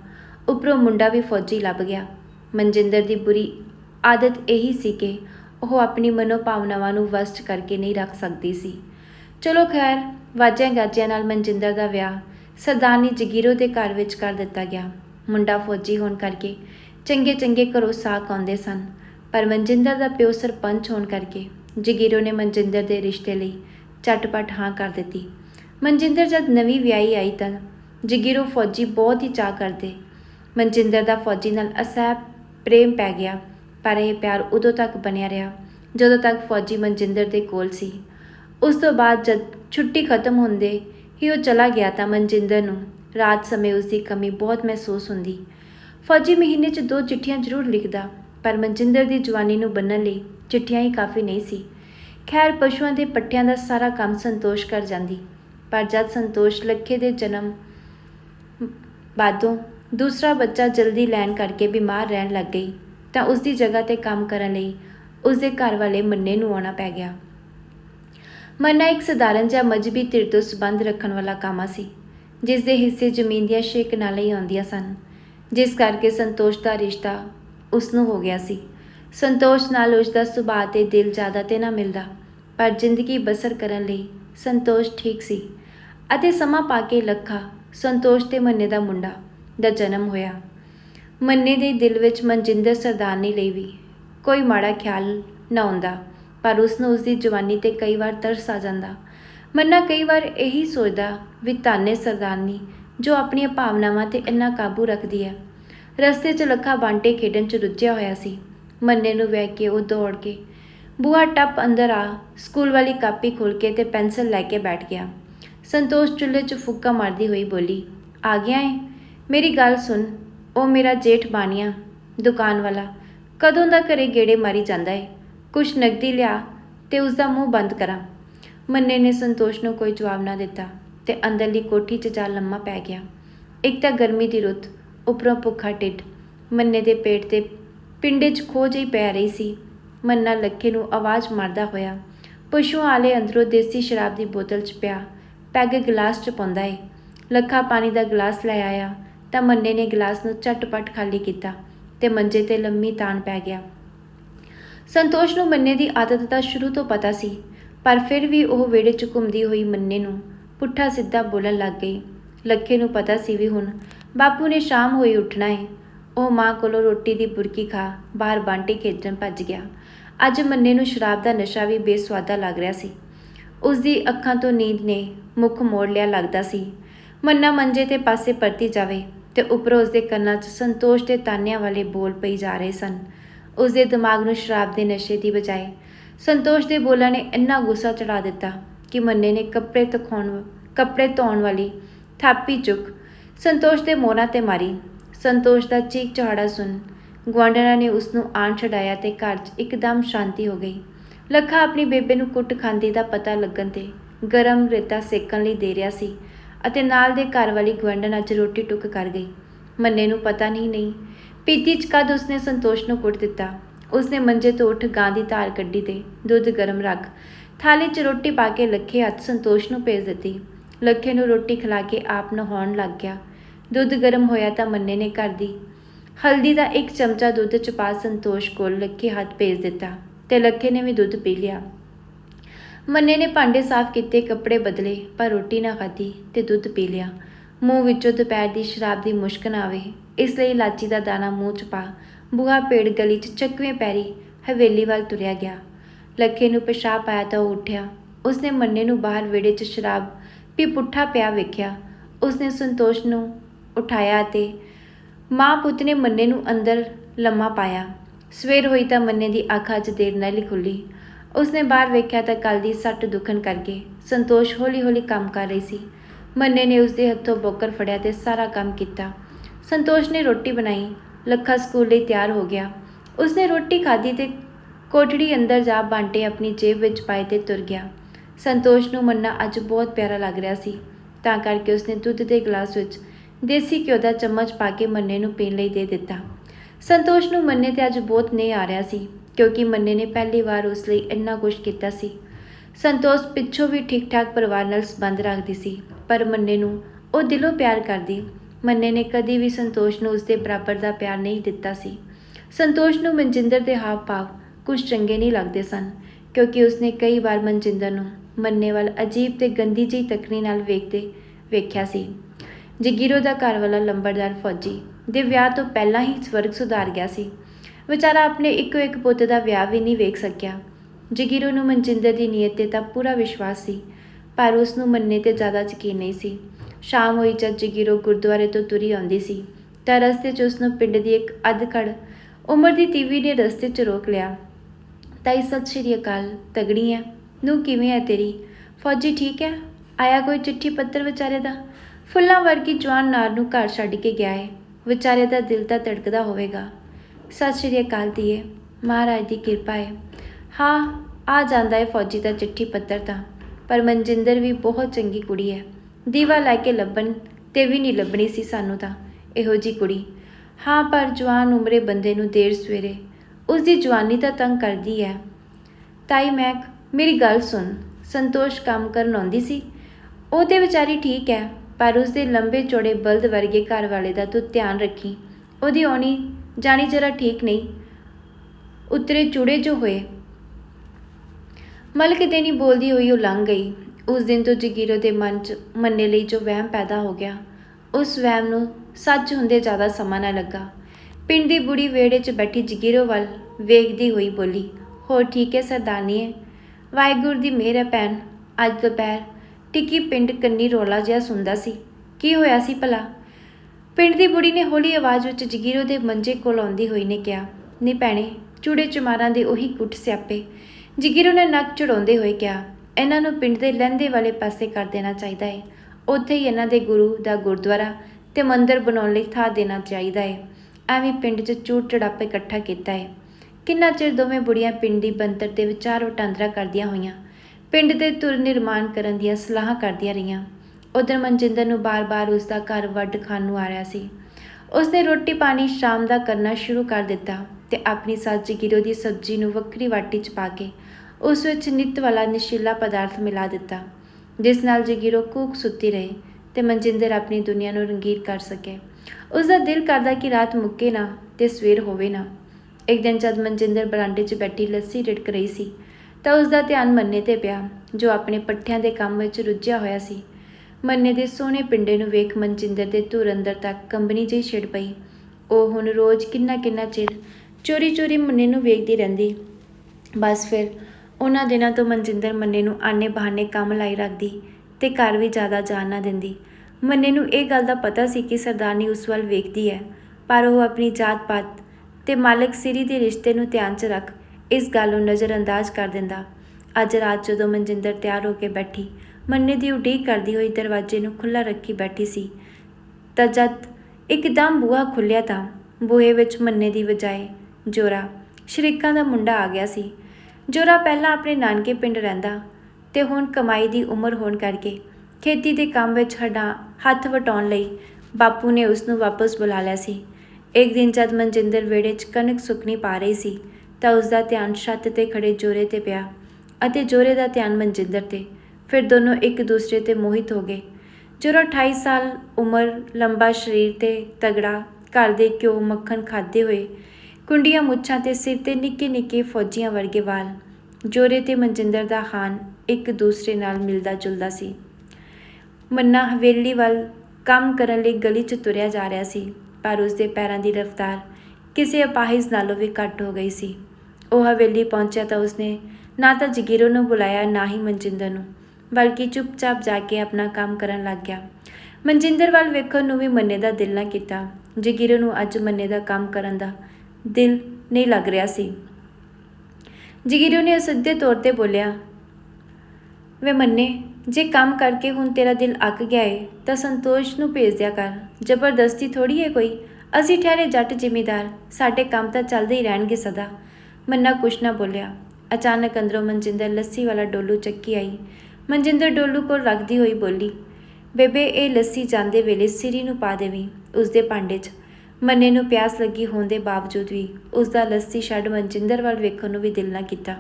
Speaker 1: ਉੱਪਰੋਂ ਮੁੰਡਾ ਵੀ ਫੌਜੀ ਲੱਭ ਗਿਆ। ਮਨਜਿੰਦਰ ਦੀ ਬੁਰੀ ਆਦਤ ਇਹੀ ਸੀ ਕਿ ਉਹ ਆਪਣੀ ਮਨੋਭਾਵਨਾਵਾਂ ਨੂੰ ਵਸ ਕਰਕੇ ਨਹੀਂ ਰੱਖ ਸਕਦੀ ਸੀ। ਚਲੋ ਖੈਰ ਵਾਜਿਆਂ ਗਾਜਿਆਂ ਨਾਲ ਮਨਜਿੰਦਰ ਦਾ ਵਿਆਹ ਸਰਦਾਰਨੀ ਜਗੀਰੋ ਦੇ ਘਰ ਵਿੱਚ ਕਰ ਦਿੱਤਾ ਗਿਆ। ਮੁੰਡਾ ਫੌਜੀ ਹੋਣ ਕਰਕੇ ਚੰਗੇ ਚੰਗੇ ਘਰੋਂ ਸਾਕ ਆਉਂਦੇ ਸਨ। ਪਰ ਮਨਜਿੰਦਰ ਦਾ ਪਿਓ ਸਰਪੰਚ ਹੋਣ ਕਰਕੇ ਜਗੀਰੋ ਨੇ ਮਨਜਿੰਦਰ ਦੇ ਰਿਸ਼ਤੇ ਲਈ ਝਟਪਟ ਹਾਂ ਕਰ ਦਿੱਤੀ। ਮਨਜਿੰਦਰ ਜਦ ਨਵੀਂ ਵਿਆਹੀ ਆਈ ਤਾਂ ਜਗੀਰੋ ਫੌਜੀ ਬਹੁਤ ਹੀ ਚਾਹ ਕਰਦੇ। ਮਨਜਿੰਦਰ ਦਾ ਫੌਜੀ ਨਾਲ ਅਸਹਿ ਪ੍ਰੇਮ ਪੈ ਗਿਆ, ਪਰ ਇਹ ਪਿਆਰ ਉਦੋਂ ਤੱਕ ਬਣਿਆ ਰਿਹਾ ਜਦੋਂ ਤੱਕ ਫੌਜੀ ਮਨਜਿੰਦਰ ਦੇ ਕੋਲ ਸੀ। ਉਸ ਤੋਂ ਬਾਅਦ ਜਦ ਛੁੱਟੀ ਖਤਮ ਹੁੰਦੇ ਹੀ ਉਹ ਚਲਾ ਗਿਆ ਤਾਂ ਮਨਜਿੰਦਰ ਨੂੰ ਰਾਤ ਸਮੇਂ ਉਸ ਦੀ ਕਮੀ ਬਹੁਤ ਮਹਿਸੂਸ ਹੁੰਦੀ। ਫੌਜੀ ਮਹੀਨੇ 'ਚ ਦੋ ਚਿੱਠੀਆਂ ਜ਼ਰੂਰ ਲਿਖਦਾ। ਪਰ ਮਨਜਿੰਦਰ ਦੀ ਜਵਾਨੀ ਨੂੰ ਬੰਨਣ ਲਈ ਚਿੱਠੀਆਂ ਹੀ ਕਾਫੀ ਨਹੀਂ ਸੀ। ਖੈਰ, ਪਸ਼ੂਆਂ ਦੇ ਪੱਠਿਆਂ ਦਾ ਸਾਰਾ ਕੰਮ ਸੰਤੋਸ਼ ਕਰ ਜਾਂਦੀ, ਪਰ ਜਦ ਸੰਤੋਸ਼ ਲੱਖੇ ਦੇ ਜਨਮ ਬਾਦੋਂ ਦੂਸਰਾ ਬੱਚਾ ਜਲਦੀ ਲੈਣ ਕਰਕੇ ਬਿਮਾਰ ਰਹਿਣ ਲੱਗ ਗਈ, ਤਾਂ ਉਸ ਦੀ ਜਗ੍ਹਾ ਤੇ ਕੰਮ ਕਰਨ ਲਈ ਉਸ ਦੇ ਘਰ ਵਾਲੇ ਮੰਨੇ ਨੂੰ ਆਉਣਾ ਪੈ ਗਿਆ। ਮੰਨਾ ਇੱਕ ਸਧਾਰਨ ਜਿਹਾ ਮਜਬੀ ਧਿਰ ਤੋਂ ਸੰਬੰਧ ਰੱਖਣ ਵਾਲਾ ਕਾਮਾ ਸੀ ਜਿਸ ਦੇ ਹਿੱਸੇ ਜ਼ਮੀਨ ਦੀਆਂ ਛੇ ਕਨਾਲਾਂ ਹੀ ਆਉਂਦੀਆਂ ਸਨ, ਜਿਸ ਕਰਕੇ ਸੰਤੋਸ਼ ਦਾ ਰਿਸ਼ਤਾ ਉਸ ਨੂੰ ਹੋ ਗਿਆ ਸੀ। ਸੰਤੋਸ਼ ਨਾਲ ਉਸ ਦਾ ਸੁਭਾਅ ਤੇ ਦਿਲ ਜ਼ਿਆਦਾ ਤੇ ਨਾ ਮਿਲਦਾ, ਪਰ ਜ਼ਿੰਦਗੀ ਬਸਰ ਕਰਨ ਲਈ ਸੰਤੋਸ਼ ਠੀਕ ਸੀ ਅਤੇ ਸਮਾਂ ਪਾ ਕੇ ਲੱਖਾ ਸੰਤੋਸ਼ ਤੇ ਮੰਨੇ ਦਾ ਮੁੰਡਾ ਦਾ ਜਨਮ ਹੋਇਆ। ਮੰਨੇ ਦੇ ਦਿਲ ਵਿੱਚ ਮਨਜਿੰਦਰ ਸਰਦਾਰਨੀ ਲਈ ਵੀ ਕੋਈ ਮਾੜਾ ਖਿਆਲ ਨਾ ਆਉਂਦਾ, ਪਰ ਉਸ ਨੂੰ ਉਸ ਦੀ ਜਵਾਨੀ ਤੇ ਕਈ ਵਾਰ ਤਰਸ ਆ ਜਾਂਦਾ। ਮੰਨਾ ਕਈ ਵਾਰ ਇਹੀ ਸੋਚਦਾ ਵੀ ਤਾਨੇ ਸਰਦਾਰਨੀ ਜੋ ਆਪਣੀਆਂ ਭਾਵਨਾਵਾਂ ਤੇ ਇੰਨਾ ਕਾਬੂ ਰੱਖਦੀ ਹੈ। ਰਸਤੇ 'ਚ ਲੱਖਾ ਬਾਂਟੇ ਖੇਡਣ 'ਚ ਰੁੱਝਿਆ ਹੋਇਆ ਸੀ। ਮੰਨੇ ਨੂੰ ਵੇਖ ਕੇ ਉਹ ਦੌੜ ਕੇ ਬੂਹਾ ਟੱਪ ਅੰਦਰ ਆ, ਸਕੂਲ ਵਾਲੀ ਕਾਪੀ ਖੋਲ ਕੇ ਤੇ ਪੈਨਸਲ ਲੈ ਕੇ ਬੈਠ ਗਿਆ। ਸੰਤੋਸ਼ ਚੁੱਲ੍ਹੇ 'ਚ ਫੁੱਕਾ ਮਾਰਦੀ ਹੋਈ ਬੋਲੀ, ਆ ਗਿਆ ਏ? ਮੇਰੀ ਗੱਲ ਸੁਣ, ਉਹ ਮੇਰਾ ਜੇਠ ਬਾਣੀਆ, ਦੁਕਾਨ ਵਾਲਾ। ਕਦੋਂ ਦਾ ਘਰੇ ਗੇੜੇ ਮਾਰੀ ਜਾਂਦਾ ਏ? ਕੁਛ ਨਗਦੀ ਲਿਆ ਤੇ ਉਸ ਦਾ ਮੂੰਹ ਬੰਦ ਕਰਾਂ। ਮੰਨੇ ਨੇ ਸੰਤੋਸ਼ ਨੂੰ ਕੋਈ ਜਵਾਬ ਨਾ ਦਿੱਤਾ ਤੇ ਅੰਦਰਲੀ ਕੋਠੀ 'ਚ ਜਾ ਲੰਮਾ ਪੈ ਗਿਆ। ਇੱਕ ਤਾਂ ਗਰਮੀ ਦੀ ਰੁੱਤ ਉੱਪਰੋਂ ਭੁੱਖਾ ਟਿੱਡ। ਮੰਨੇ ਦੇ ਪੇਟ ਤੇ ਪਿੰਡੇ 'ਚ ਖੋ ਪੈ ਰਹੀ ਸੀ। ਮੰਨਾ ਲੱਖੇ ਨੂੰ ਆਵਾਜ਼ ਮਾਰਦਾ ਹੋਇਆ। ਪਸ਼ੂਆਂ ਵਾਲੇ ਅੰਦਰੋਂ ਦੇਸੀ ਸ਼ਰਾਬ ਦੀ ਬੋਤਲ 'ਚ ਪਿਆ। ਪੈਗ ਗਲਾਸ 'ਚ ਪਾਉਂਦਾ ਏ। ਲੱਖਾ ਪਾਣੀ ਦਾ ਗਲਾਸ ਲੈ ਆਇਆ। ਤਾਂ ਮੰਨੇ ਨੇ ਗਲਾਸ ਨੂੰ ਝਟਪਟ ਖਾਲੀ ਕੀਤਾ ਤੇ ਮੰਜੇ ਤੇ ਲੰਮੀ ਤਾਣ ਪੈ ਗਿਆ। ਸੰਤੋਸ਼ ਨੂੰ ਮੰਨੇ ਦੀ ਆਦਤ ਦਾ ਸ਼ੁਰੂ ਤੋਂ ਪਤਾ ਸੀ, ਪਰ ਫਿਰ ਵੀ ਉਹ ਵਿਹੜੇ 'ਚ ਘੁੰਮਦੀ ਹੋਈ ਮੰਨੇ ਨੂੰ ਪੁੱਠਾ ਸਿੱਧਾ ਬੋਲਣ ਲੱਗ ਗਈ। ਲੱਖੇ ਨੂੰ ਪਤਾ ਸੀ ਵੀ ਹੁਣ ਬਾਪੂ ਨੇ ਸ਼ਾਮ ਹੋਈ ਉੱਠਣਾ ਏ। ਉਹ ਮਾਂ ਕੋਲੋਂ ਰੋਟੀ ਦੀ ਬੁਰਕੀ ਖਾ ਬਾਹਰ ਬਾਂਟੀ ਖੇਡਣ ਭੱਜ ਗਿਆ। ਅੱਜ ਮੰਨੇ ਨੂੰ ਸ਼ਰਾਬ ਦਾ ਨਸ਼ਾ ਵੀ ਬੇਸਵਾਦਾ ਲੱਗ ਰਿਹਾ ਸੀ। ਉਸ ਦੀ ਅੱਖਾਂ ਤੋਂ ਨੀਂਦ ਨੇ ਮੁੱਖ ਮੋੜ ਲਿਆ ਲੱਗਦਾ ਸੀ। ਮੰਨਾ ਮੰਜੇ ਤੇ ਪਾਸੇ ਪਰਤੀ ਜਾਵੇ ਤੇ ਉੱਪਰੋਂ ਉਸ ਦੇ ਕੰਨਾਂ 'ਚ ਸੰਤੋਸ਼ ਦੇ ਤਾਨਿਆਂ ਵਾਲੇ ਬੋਲ ਪਈ ਜਾ ਰਹੇ ਸਨ। ਉਸ ਦੇ ਦਿਮਾਗ ਨੂੰ ਸ਼ਰਾਬ ਦੇ ਨਸ਼ੇ ਦੀ ਬਜਾਏ ਸੰਤੋਸ਼ ਦੇ ਬੋਲਾਂ ਨੇ ਇੰਨਾ ਗੁੱਸਾ ਚੜਾ ਦਿੱਤਾ ਕਿ ਮੰਨੇ ਨੇ ਕੱਪੜੇ ਤਖਾਉਣ ਕੱਪੜੇ ਧੋਣ ਵਾਲੀ ਥਾਪੀ ਚੁੱਕ ਸੰਤੋਸ਼ ਦੇ ਮੋਹਰਾਂ ਤੇ ਮਾਰੀ। ਸੰਤੋਸ਼ ਦਾ ਚੀਕ ਚਹਾੜਾ ਸੁਣ ਗੁਆਂਢਣਾਂ ਨੇ ਉਸ ਨੂੰ ਆਣ ਛਡਾਇਆ ਤੇ ਘਰ 'ਚ ਇੱਕਦਮ ਸ਼ਾਂਤੀ ਹੋ ਗਈ। ਲੱਖਾ ਆਪਣੀ ਬੇਬੇ ਨੂੰ ਕੁੱਟ ਖਾਂਦੀ ਦਾ ਪਤਾ ਲੱਗਣ ਤੇ ਗਰਮ ਰੇਤਾ ਸੇਕਣ ਲਈ ਦੇ ਰਿਹਾ ਸੀ ਅਤੇ ਨਾਲ ਦੇ ਘਰ ਵਾਲੀ ਗੁਆਂਢਣ ਅੱਜ ਰੋਟੀ ਟੁੱਕ ਕਰ ਗਈ। ਮੰਨੇ ਨੂੰ ਪਤਾ ਨਹੀਂ ਨਹੀਂ। ਪੀਤੀ ਚ ਕਦ ਉਸਨੇ ਸੰਤੋਸ਼ ਨੂੰ ਕੁੱਟ ਦਿੱਤਾ? ਉਸਨੇ ਮੰਜੇ ਤੋਂ ਉੱਠ ਗਾਂ ਦੀ ਧਾਰ ਕੱਢੀ ਤੇ ਦੁੱਧ ਗਰਮ ਰੱਖ ਥਾਲੀ 'ਚ ਰੋਟੀ ਪਾ ਕੇ ਲੱਖੇ ਹੱਥ ਸੰਤੋਸ਼ ਨੂੰ ਭੇਜ ਦਿੱਤੀ। ਲੱਖੇ ਨੂੰ ਰੋਟੀ ਖਿਲਾ ਕੇ ਆਪ ਨਹਾਉਣ ਲੱਗ ਗਿਆ। ਦੁੱਧ ਗਰਮ ਹੋਇਆ ਤਾਂ ਮੰਨੇ ਨੇ ਘਰ ਦੀ। ਹਲਦੀ ਦਾ ਇੱਕ ਚਮਚਾ ਦੁੱਧ ਚ ਪਾ ਸੰਤੋਸ਼ ਕੋਲ ਲੱਖੇ ਹੱਥ ਭੇਜ ਦਿੱਤਾ ਤੇ ਲੱਖੇ ਨੇ ਵੀ ਦੁੱਧ ਪੀ ਲਿਆ। ਮੰਨੇ ਨੇ ਭਾਂਡੇ ਸਾਫ਼ ਕੀਤੇ, ਕੱਪੜੇ ਬਦਲੇ, ਪਰ ਰੋਟੀ ਨਾ ਖਾਧੀ ਤੇ ਦੁੱਧ ਪੀ ਲਿਆ। ਮੂੰਹ ਵਿੱਚੋਂ ਦੁਪਹਿਰ ਦੀ ਸ਼ਰਾਬ ਦੀ ਮੁਸ਼ਕ ਨਾ ਆਵੇ, ਇਸ ਲਈ ਲਾਚੀ ਦਾ ਦਾਣਾ ਮੂੰਹ ਚ ਪਾ ਬੁਹਾ ਪੇੜ ਗਲੀ ਚ ਚੱਕਵੇਂ ਪੈਰੀ ਹਵੇਲੀ ਵੱਲ ਤੁਰਿਆ ਗਿਆ। ਲੱਖੇ ਨੂੰ ਪਿਸ਼ਾਬ ਆਇਆ ਤਾਂ ਉਹ ਉੱਠਿਆ। ਉਸਨੇ ਮੰਨੇ ਨੂੰ ਬਾਹਰ ਵਿਹੜੇ 'ਚ ਸ਼ਰਾਬ ਪੀ ਪੁੱਠਾ ਪਿਆ ਵੇਖਿਆ। ਉਸਨੇ ਸੰਤੋਸ਼ ਨੂੰ ਉਠਾਇਆ ਅਤੇ ਮਾਂ ਪੁੱਤ ਨੇ ਮੰਨੇ ਨੂੰ ਅੰਦਰ ਲੰਮਾ ਪਾਇਆ। ਸਵੇਰ ਹੋਈ ਤਾਂ ਮੰਨੇ ਦੀ ਅੱਖ ਅੱਜ ਦੇਰ ਨਾਲ ਹੀ ਖੁੱਲੀ ਉਸਨੇ ਬਾਹਰ ਵੇਖਿਆ ਤਾਂ ਕੱਲ ਦੀ ਸੱਟ ਦੁਖਣ ਕਰਕੇ ਸੰਤੋਸ਼ ਹੌਲੀ-ਹੌਲੀ ਕੰਮ ਕਰ ਰਹੀ ਸੀ। ਮੰਨੇ ਨੇ ਉਸਦੇ ਹੱਥੋਂ ਬੋਕਰ ਫੜਿਆ ਤੇ ਸਾਰਾ ਕੰਮ ਕੀਤਾ। ਸੰਤੋਸ਼ ਨੇ ਰੋਟੀ ਬਣਾਈ, ਲੱਖਾ ਸਕੂਲ ਲਈ ਤਿਆਰ ਹੋ ਗਿਆ। ਉਸਨੇ ਰੋਟੀ ਖਾਧੀ ਤੇ ਕੋਠੜੀ ਅੰਦਰ ਜਾ ਬਾਂਟੇ ਆਪਣੀ ਜੇਬ ਵਿੱਚ ਪਾਏ ਤੇ ਤੁਰ ਗਿਆ। ਸੰਤੋਸ਼ ਨੂੰ ਮੰਨਾ ਅੱਜ ਬਹੁਤ ਪਿਆਰਾ ਲੱਗ ਰਿਹਾ ਸੀ। ਤਾਂ ਕਰਕੇ ਉਸਨੇ ਦੁੱਧ ਦੇ ਗਲਾਸ ਵਿੱਚ ਦੇਸੀ ਘਿਓ ਦਾ ਚਮਚ ਪਾ ਕੇ ਮੰਨੇ ਨੂੰ ਪੀਣ ਲਈ ਦੇ ਦਿੱਤਾ। ਸੰਤੋਸ਼ ਨੂੰ ਮੰਨੇ ਤੇ ਅੱਜ ਬਹੁਤ ਨਹੀਂ ਆ ਰਿਹਾ ਸੀ, ਕਿਉਂਕਿ ਮੰਨੇ ਨੇ ਪਹਿਲੀ ਵਾਰ ਉਸ ਲਈ ਇੰਨਾ ਕੁਝ ਕੀਤਾ ਸੀ। ਸੰਤੋਸ਼ ਪਿੱਛੋਂ ਵੀ ਠੀਕ-ਠਾਕ ਪਰਿਵਾਰ ਨਾਲ ਸੰਬੰਧ ਰੱਖਦੀ ਸੀ, ਪਰ ਮੰਨੇ ਨੂੰ ਉਹ ਦਿਲੋਂ ਪਿਆਰ ਕਰਦੀ। ਮੰਨੇ ਨੇ ਕਦੀ ਵੀ ਸੰਤੋਸ਼ ਨੂੰ ਉਸਦੇ ਬਰਾਬਰ ਦਾ ਪਿਆਰ ਨਹੀਂ ਦਿੱਤਾ ਸੀ। ਸੰਤੋਸ਼ ਨੂੰ ਮਨਜਿੰਦਰ ਦੇ ਹਾਵ ਭਾਵ ਕੁਝ ਚੰਗੇ ਨਹੀਂ ਲੱਗਦੇ ਸਨ, ਕਿਉਂਕਿ ਉਸਨੇ ਕਈ ਵਾਰ ਮਨਜਿੰਦਰ ਨੂੰ ਮੰਨੇ ਵੱਲ ਅਜੀਬ ਤੇ ਗੰਦੀ ਜਿਹੀ ਤਕਨੀ ਨਾਲ ਵੇਖਦੇ ਵੇਖਿਆ ਸੀ। ਜਗੀਰੋ ਦਾ ਘਰ ਵਾਲਾ ਲੰਬੜਦਾਰ ਫੌਜੀ ਦੇ ਵਿਆਹ ਤੋਂ ਪਹਿਲਾਂ ਹੀ ਸਵਰਗ ਸੁਧਾਰ ਗਿਆ ਸੀ, ਵਿਚਾਰਾ ਆਪਣੇ ਇੱਕੋ ਇੱਕ ਪੁੱਤ ਦਾ ਵਿਆਹ ਵੀ ਨਹੀਂ ਵੇਖ ਸਕਿਆ। ਜਗੀਰੋ ਨੂੰ ਮਨਜਿੰਦਰ ਦੀ ਨੀਅਤ ਤੇ ਤਾਂ ਪੂਰਾ ਵਿਸ਼ਵਾਸ ਸੀ, ਪਰ ਉਸ ਨੂੰ ਮੰਨੇ ਤੇ ਜ਼ਿਆਦਾ ਯਕੀਨ ਨਹੀਂ ਸੀ। ਸ਼ਾਮ ਹੋਈ ਜਦ ਜਗੀਰੋ ਗੁਰਦੁਆਰੇ ਤੋਂ ਤੁਰੀ ਆਉਂਦੀ ਸੀ, ਤਾਂ ਰਸਤੇ 'ਚ ਉਸ ਨੂੰ ਪਿੰਡ ਦੀ ਇੱਕ ਅਧਖੜ ਉਮਰ ਦੀ ਤੀਵੀ ਨੇ ਰਸਤੇ 'ਚ ਰੋਕ ਲਿਆ। ਤਾਈ, ਸਤਿ ਸ਼੍ਰੀ ਅਕਾਲ, ਤਗੜੀ ਹੈ ਨੂੰ ਕਿਵੇਂ ਹੈ ਤੇਰੀ? ਫੌਜੀ ਠੀਕ ਹੈ ਆਇਆ ਕੋਈ ਚਿੱਠੀ ਪੱਤਰ ਵਿਚਾਰੇ ਦਾ? ਫੁੱਲਾਂ ਵਰਗੀ ਜਵਾਨ ਨਾਰ ਨੂੰ ਘਰ ਛੱਡ ਕੇ ਗਿਆ ਹੈ ਵਿਚਾਰੇ ਦਾ ਦਿਲ ਤਾਂ ਧੜਕਦਾ ਹੋਵੇਗਾ। ਸਤਿ ਸ਼੍ਰੀ ਅਕਾਲ ਧੀਏ। ਮਹਾਰਾਜ ਦੀ ਕਿਰਪਾ ਹੈ ਹਾਂ, ਆ ਜਾਂਦਾ ਹੈ ਫੌਜੀ ਦਾ ਚਿੱਠੀ ਪੱਤਰ ਤਾਂ। ਪਰ ਮਨਜਿੰਦਰ ਵੀ ਬਹੁਤ ਚੰਗੀ ਕੁੜੀ ਹੈ ਦੀਵਾ ਲੈ ਕੇ ਲੱਭਣ ਤੇ ਵੀ ਨਹੀਂ ਲੱਭਣੀ ਸੀ ਸਾਨੂੰ ਤਾਂ, ਇਹੋ ਜੀ ਕੁੜੀ। ਹਾਂ, ਪਰ ਜਵਾਨ ਉਮਰੇ ਬੰਦੇ ਨੂੰ ਦੇਰ ਸਵੇਰੇ। ਉਸ ਦੀ ਜਵਾਨੀ ਤਾਂ ਤੰਗ ਕਰਦੀ ਹੈ ਤਾਈ ਮੈਂ ਮੇਰੀ ਗੱਲ ਸੁਣ। ਸੰਤੋਸ਼ ਕੰਮ ਕਰਨ ਆਉਂਦੀ ਸੀ? ਉਹ ਤੇ ਵਿਚਾਰੀ ਠੀਕ ਹੈ ਪਰ ਉਸ ਦੇ ਲੰਬੇ ਚੌੜੇ ਬਲਦ ਵਰਗੇ ਘਰ ਵਾਲੇ ਦਾ ਤੂੰ ਧਿਆਨ ਰੱਖੀ। ਉਹਦੀ ਆਉਣੀ ਜਾਣੀ ਜਰਾ ਠੀਕ ਨਹੀਂ। ਉਤਰੇ ਚੂੜੇ ਜੋ ਹੋਏ। ਮਲਕ ਦੇ ਨਹੀਂ ਬੋਲਦੀ ਹੋਈ ਉਹ ਲੰਘ ਗਈ। ਉਸ ਦਿਨ ਤੋਂ ਜਗੀਰੋ ਦੇ ਮਨ 'ਚ, ਮੰਨੇ ਲਈ ਜੋ ਵਹਿਮ ਪੈਦਾ ਹੋ ਗਿਆ, ਉਸ ਵਹਿਮ ਨੂੰ ਸੱਚ ਹੁੰਦੇ ਜ਼ਿਆਦਾ ਸਮਾਂ ਨਾ ਲੱਗਾ। ਪਿੰਡ ਦੀ ਬੁੜੀ ਵਿਹੜੇ 'ਚ ਬੈਠੀ ਜਗੀਰੋ ਵੱਲ ਵੇਖਦੀ ਹੋਈ ਬੋਲੀ, ਹੋਰ ਠੀਕ ਹੈ ਸਰਦਾਰਨੀਏ ਵਾਹਿਗੁਰੂ ਦੀ ਮਿਹਰ ਹੈ ਭੈਣ, ਅੱਜ ਦੁਪਹਿਰ ਟਿੱਕੀ ਪਿੰਡ ਕੰਨੀ ਰੋਲਾ ਜਿਹਾ ਸੁਣਦਾ ਸੀ? ਕੀ ਹੋਇਆ ਸੀ ਭਲਾ? ਪਿੰਡ ਦੀ ਬੁੜੀ ਨੇ ਹੌਲੀ ਆਵਾਜ਼ ਵਿੱਚ ਜਗੀਰੋ ਦੇ ਮੰਜੇ ਕੋਲ ਆਉਂਦੀ ਹੋਈ ਨੇ ਕਿਹਾ, ਨੀ ਭੈਣੇ, ਚੂੜੇ ਚਮਾਰਾਂ ਦੇ ਉਹੀ ਕੁੱਟ ਸਿਆਪੇ। ਜਗੀਰੋ ਨੇ ਨੱਕ ਚੜਾਉਂਦੇ ਹੋਏ ਕਿਹਾ, ਇਹਨਾਂ ਨੂੰ ਪਿੰਡ ਦੇ ਲਹਿੰਦੇ ਵਾਲੇ ਪਾਸੇ ਕਰ ਦੇਣਾ ਚਾਹੀਦਾ ਹੈ ਉੱਥੇ ਹੀ ਇਹਨਾਂ ਦੇ ਗੁਰੂ ਦਾ ਗੁਰਦੁਆਰਾ ਤੇ ਮੰਦਿਰ ਬਣਾਉਣ ਲਈ ਥਾਂ ਦੇਣਾ ਚਾਹੀਦਾ ਹੈ ਐਵੇਂ ਪਿੰਡ 'ਚ ਚੂੜ ਚੜਾਪੇ ਇਕੱਠਾ ਕੀਤਾ ਹੈ ਕਿੰਨਾ ਚਿਰ ਦੋਵੇਂ ਬੁੜੀਆਂ ਪਿੰਡ ਦੀ ਬੰਤਰ ਤੇ ਵਿਚਾਰ ਵਟਾਂਦਰਾ ਕਰਦੀਆਂ ਹੋਈਆਂ। ਪਿੰਡ ਦੇ ਤੁਰ ਨਿਰਮਾਣ ਕਰਨ ਦੀਆਂ ਸਲਾਹਾਂ ਕਰਦੀਆਂ ਰਹੀਆਂ। ਉਧਰ ਮਨਜਿੰਦਰ ਨੂੰ ਬਾਰ-ਬਾਰ ਉਸ ਦਾ ਘਰ ਵੱਢ ਖਾਣ ਨੂੰ ਆ ਰਿਹਾ ਸੀ। ਉਸਨੇ ਰੋਟੀ ਪਾਣੀ ਸ਼ਾਮ ਦਾ ਕਰਨਾ ਸ਼ੁਰੂ ਕਰ ਦਿੱਤਾ ਤੇ ਆਪਣੀ ਸੱਸ ਜਗੀਰੋ ਦੀ ਸਬਜ਼ੀ ਨੂੰ ਵੱਖਰੀ ਵਾਟੀ 'ਚ ਪਾ ਕੇ ਉਸ ਵਿੱਚ ਨਿੱਤ ਵਾਲਾ ਨਸ਼ੀਲਾ ਪਦਾਰਥ ਮਿਲਾ ਦਿੱਤਾ, ਜਿਸ ਨਾਲ ਜਗੀਰੋ ਕੂਕ ਸੁੱਤੀ ਰਹੇ ਤੇ ਮਨਜਿੰਦਰ ਆਪਣੀ ਦੁਨੀਆ ਨੂੰ ਰੰਗੀਰ ਕਰ ਸਕੇ। ਉਸ ਦਾ ਦਿਲ ਕਰਦਾ ਕਿ ਰਾਤ ਮੁੱਕੇ ਨਾ ਤੇ ਸਵੇਰ ਹੋਵੇ ਨਾ। ਇੱਕ ਦਿਨ ਜਦ ਮਨਜਿੰਦਰ ਬਰਾਂਡੇ 'ਚ ਬੈਠੀ ਲੱਸੀ ਰਿੜਕ ਰਹੀ ਸੀ ਤਾਂ ਉਸ ਦਾ ਧਿਆਨ ਮੰਨੇ ਤੇ ਪਿਆ, ਜੋ ਆਪਣੇ ਪੱਠਿਆਂ ਦੇ ਕੰਮ ਵਿੱਚ ਰੁੱਝਿਆ ਹੋਇਆ ਸੀ। ਮੰਨੇ ਦੇ ਸੋਹਣੇ ਪਿੰਡੇ ਨੂੰ ਵੇਖ ਮਨਜਿੰਦਰ ਦੇ ਧੁਰ ਅੰਦਰ ਤੱਕ ਕੰਬਣੀ ਜਿਹੀ ਛਿੜ ਪਈ। ਉਹ ਹੁਣ ਰੋਜ਼ ਕਿੰਨਾ ਕਿੰਨਾ ਚਿਰ ਚੋਰੀ ਚੋਰੀ ਮੰਨੇ ਨੂੰ ਵੇਖਦੀ ਰਹਿੰਦੀ। ਬਸ ਫਿਰ ਉਹਨਾਂ ਦਿਨਾਂ ਤੋਂ ਮਨਜਿੰਦਰ ਮੰਨੇ ਨੂੰ ਆਨੇ ਬਹਾਨੇ ਕੰਮ ਲਾਈ ਰੱਖਦੀ ਤੇ ਘਰ ਵੀ ਜ਼ਿਆਦਾ ਜਾਣ ਨਾ ਦਿੰਦੀ। ਮੰਨੇ ਨੂੰ ਇਹ ਗੱਲ ਦਾ ਪਤਾ ਸੀ ਕਿ ਸਰਦਾਰਨੀ ਉਸ ਵੱਲ ਵੇਖਦੀ ਹੈ, ਪਰ ਉਹ ਆਪਣੀ ਜਾਤ ਪਾਤ ਤੇ ਮਾਲਕ ਸਿਰੀ ਦੇ ਰਿਸ਼ਤੇ ਨੂੰ ਧਿਆਨ 'ਚ ਰੱਖ ਇਸ ਗੱਲ ਨੂੰ ਨਜ਼ਰਅੰਦਾਜ਼ ਕਰ ਦਿੰਦਾ। ਅੱਜ ਰਾਤ ਜਦੋਂ ਮਨਜਿੰਦਰ ਤਿਆਰ ਹੋ ਕੇ ਬੈਠੀ, ਮੰਨੇ ਦੀ ਉਡੀਕ ਕਰਦੀ ਹੋਈ ਦਰਵਾਜ਼ੇ ਨੂੰ ਖੁੱਲ੍ਹਾ ਰੱਖੀ ਬੈਠੀ ਸੀ। ਤਾਂ ਜਦ ਇੱਕਦਮ ਬੂਹਾ ਖੁੱਲਿਆ ਤਾਂ ਬੂਹੇ ਵਿੱਚ ਮੰਨੇ ਦੀ ਵਜਾਏ, ਜੋਰਾ, ਸ਼ਰੀਕਾਂ ਦਾ ਮੁੰਡਾ ਆ ਗਿਆ ਸੀ। ਜੋਰਾ ਪਹਿਲਾਂ ਆਪਣੇ ਨਾਨਕੇ ਪਿੰਡ ਰਹਿੰਦਾ ਤੇ ਹੁਣ ਕਮਾਈ ਦੀ ਉਮਰ ਹੋਣ ਕਰਕੇ ਖੇਤੀ ਦੇ ਕੰਮ ਵਿੱਚ ਹਡਾ, ਹੱਥ ਵਟਾਉਣ ਲਈ ਬਾਪੂ ਨੇ ਉਸ ਨੂੰ ਵਾਪਸ ਬੁਲਾ ਲਿਆ ਸੀ। ਇੱਕ ਦਿਨ ਜਦ ਮਨਜਿੰਦਰ ਵਿਹੜੇ 'ਚ ਕਣਕ ਸੁੱਕਣੀ ਪਾ ਰਹੀ ਸੀ ਤਾਂ ਉਸ ਦਾ ਧਿਆਨ ਛੱਤ ਤੇ ਖੜੇ ਜੋਰੇ ਤੇ ਪਿਆ ਅਤੇ ਜੋਰੇ ਦਾ ਧਿਆਨ ਮਨਜਿੰਦਰ ਤੇ। ਫਿਰ ਦੋਨੋਂ ਇੱਕ ਦੂਸਰੇ ਤੇ ਮੋਹਿਤ ਹੋ ਗਏ। ਜੋਰਾ 28 ਸਾਲ ਉਮਰ, ਲੰਬਾ ਸਰੀਰ ਤੇ ਤਗੜਾ, ਘਰ ਦੇ ਘਿਓ, ਮੱਖਣ ਖਾਦੇ ਹੋਏ, ਕੁੰਡੀਆਂ ਮੁੱਛਾਂ ਤੇ ਸਿਰ ਤੇ ਨਿੱਕੇ ਨਿੱਕੇ ਫੌਜੀਆਂ ਵਰਗੇ ਵਾਲ, ਜੋਰੇ ਤੇ ਮਨਜਿੰਦਰ ਦਾ ਹਾਨ ਇੱਕ ਦੂਸਰੇ ਨਾਲ ਮਿਲਦਾ ਜੁਲਦਾ ਸੀ। ਮੰਨਾ ਹਵੇਲੀ ਵੱਲ ਕੰਮ ਕਰਨ ਲਈ ਗਲੀ 'ਚ ਤੁਰਿਆ ਜਾ ਰਿਹਾ ਸੀ, ਪਰ ਉਸ ਦੇ ਪੈਰਾਂ ਦੀ ਰਫ਼ਤਾਰ ਕਿਸੇ ਅਪਾਹਿਜ ਨਾਲੋਂ ਵੀ ਘੱਟ ਹੋ ਗਈ ਸੀ। ਉਹ ਹਵੇਲੀ ਪਹੁੰਚਿਆ ਤਾਂ ਉਸਨੇ ਨਾ ਤਾਂ ਜਗੀਰੋ ਨੂੰ ਬੁਲਾਇਆ, ਨਾ ਹੀ ਮਨਜਿੰਦਰ ਨੂੰ, ਬਲਕਿ ਚੁੱਪਚਾਪ ਜਾ ਕੇ ਆਪਣਾ ਕੰਮ ਕਰਨ ਲੱਗ ਗਿਆ। ਮਨਜਿੰਦਰ ਵੱਲ ਵੇਖਣ ਨੂੰ ਵੀ ਮੰਨੇ ਦਾ ਦਿਲ ਨਾ ਕੀਤਾ। ਜਗੀਰੋ ਨੂੰ ਅੱਜ ਮੰਨੇ ਦਾ ਕੰਮ ਕਰਨ ਦਾ ਦਿਲ ਨਹੀਂ ਲੱਗ ਰਿਹਾ ਸੀ। ਜਗੀਰੋ ਨੇ ਸਿੱਧੇ ਤੌਰ ਤੇ ਬੋਲਿਆ, ਵੇ ਮੰਨੇ, ਜੇ ਕੰਮ ਕਰਕੇ ਹੁਣ ਤੇਰਾ ਦਿਲ ਅੱਕ ਗਿਆ ਏ, ਤਾਂ ਸੰਤੋਸ਼ ਨੂੰ ਭੇਜ ਦਿਆ ਕਰ। ਜ਼ਬਰਦਸਤੀ ਥੋੜੀ ਏ ਕੋਈ? ਅਸੀਂ ਠਹਿਰੇ ਜੱਟ ਜ਼ਿਮੀਦਾਰ, ਸਾਡੇ ਕੰਮ ਤਾਂ ਚੱਲਦੇ ਹੀ ਰਹਿਣਗੇ ਸਦਾ। ਮੰਨਾ ਕੁਛ ਨਾ ਬੋਲਿਆ। ਅਚਾਨਕ ਅੰਦਰੋਂ ਮਨਜਿੰਦਰ ਲੱਸੀ ਵਾਲਾ ਡੋਲੂ ਚੱਕੀ ਆਈ। ਮਨਜਿੰਦਰ ਡੋਲੂ ਕੋਲ ਰੱਖਦੀ ਹੋਈ ਬੋਲੀ, ਬੇਬੇ, ਇਹ ਲੱਸੀ ਜਾਂਦੇ ਵੇਲੇ ਸਿਰੀ ਨੂੰ ਪਾ ਦੇਵੀਂ, ਉਸਦੇ ਭਾਂਡੇ 'ਚ। ਮੰਨੇ ਨੂੰ ਪਿਆਸ ਲੱਗੀ ਹੋਣ ਦੇ ਬਾਵਜੂਦ ਵੀ ਉਸ ਦਾ ਲੱਸੀ ਛੱਡ ਮਨਜਿੰਦਰ ਵੱਲ ਵੇਖਣ ਨੂੰ ਵੀ ਦਿਲ ਨਾ ਕੀਤਾ।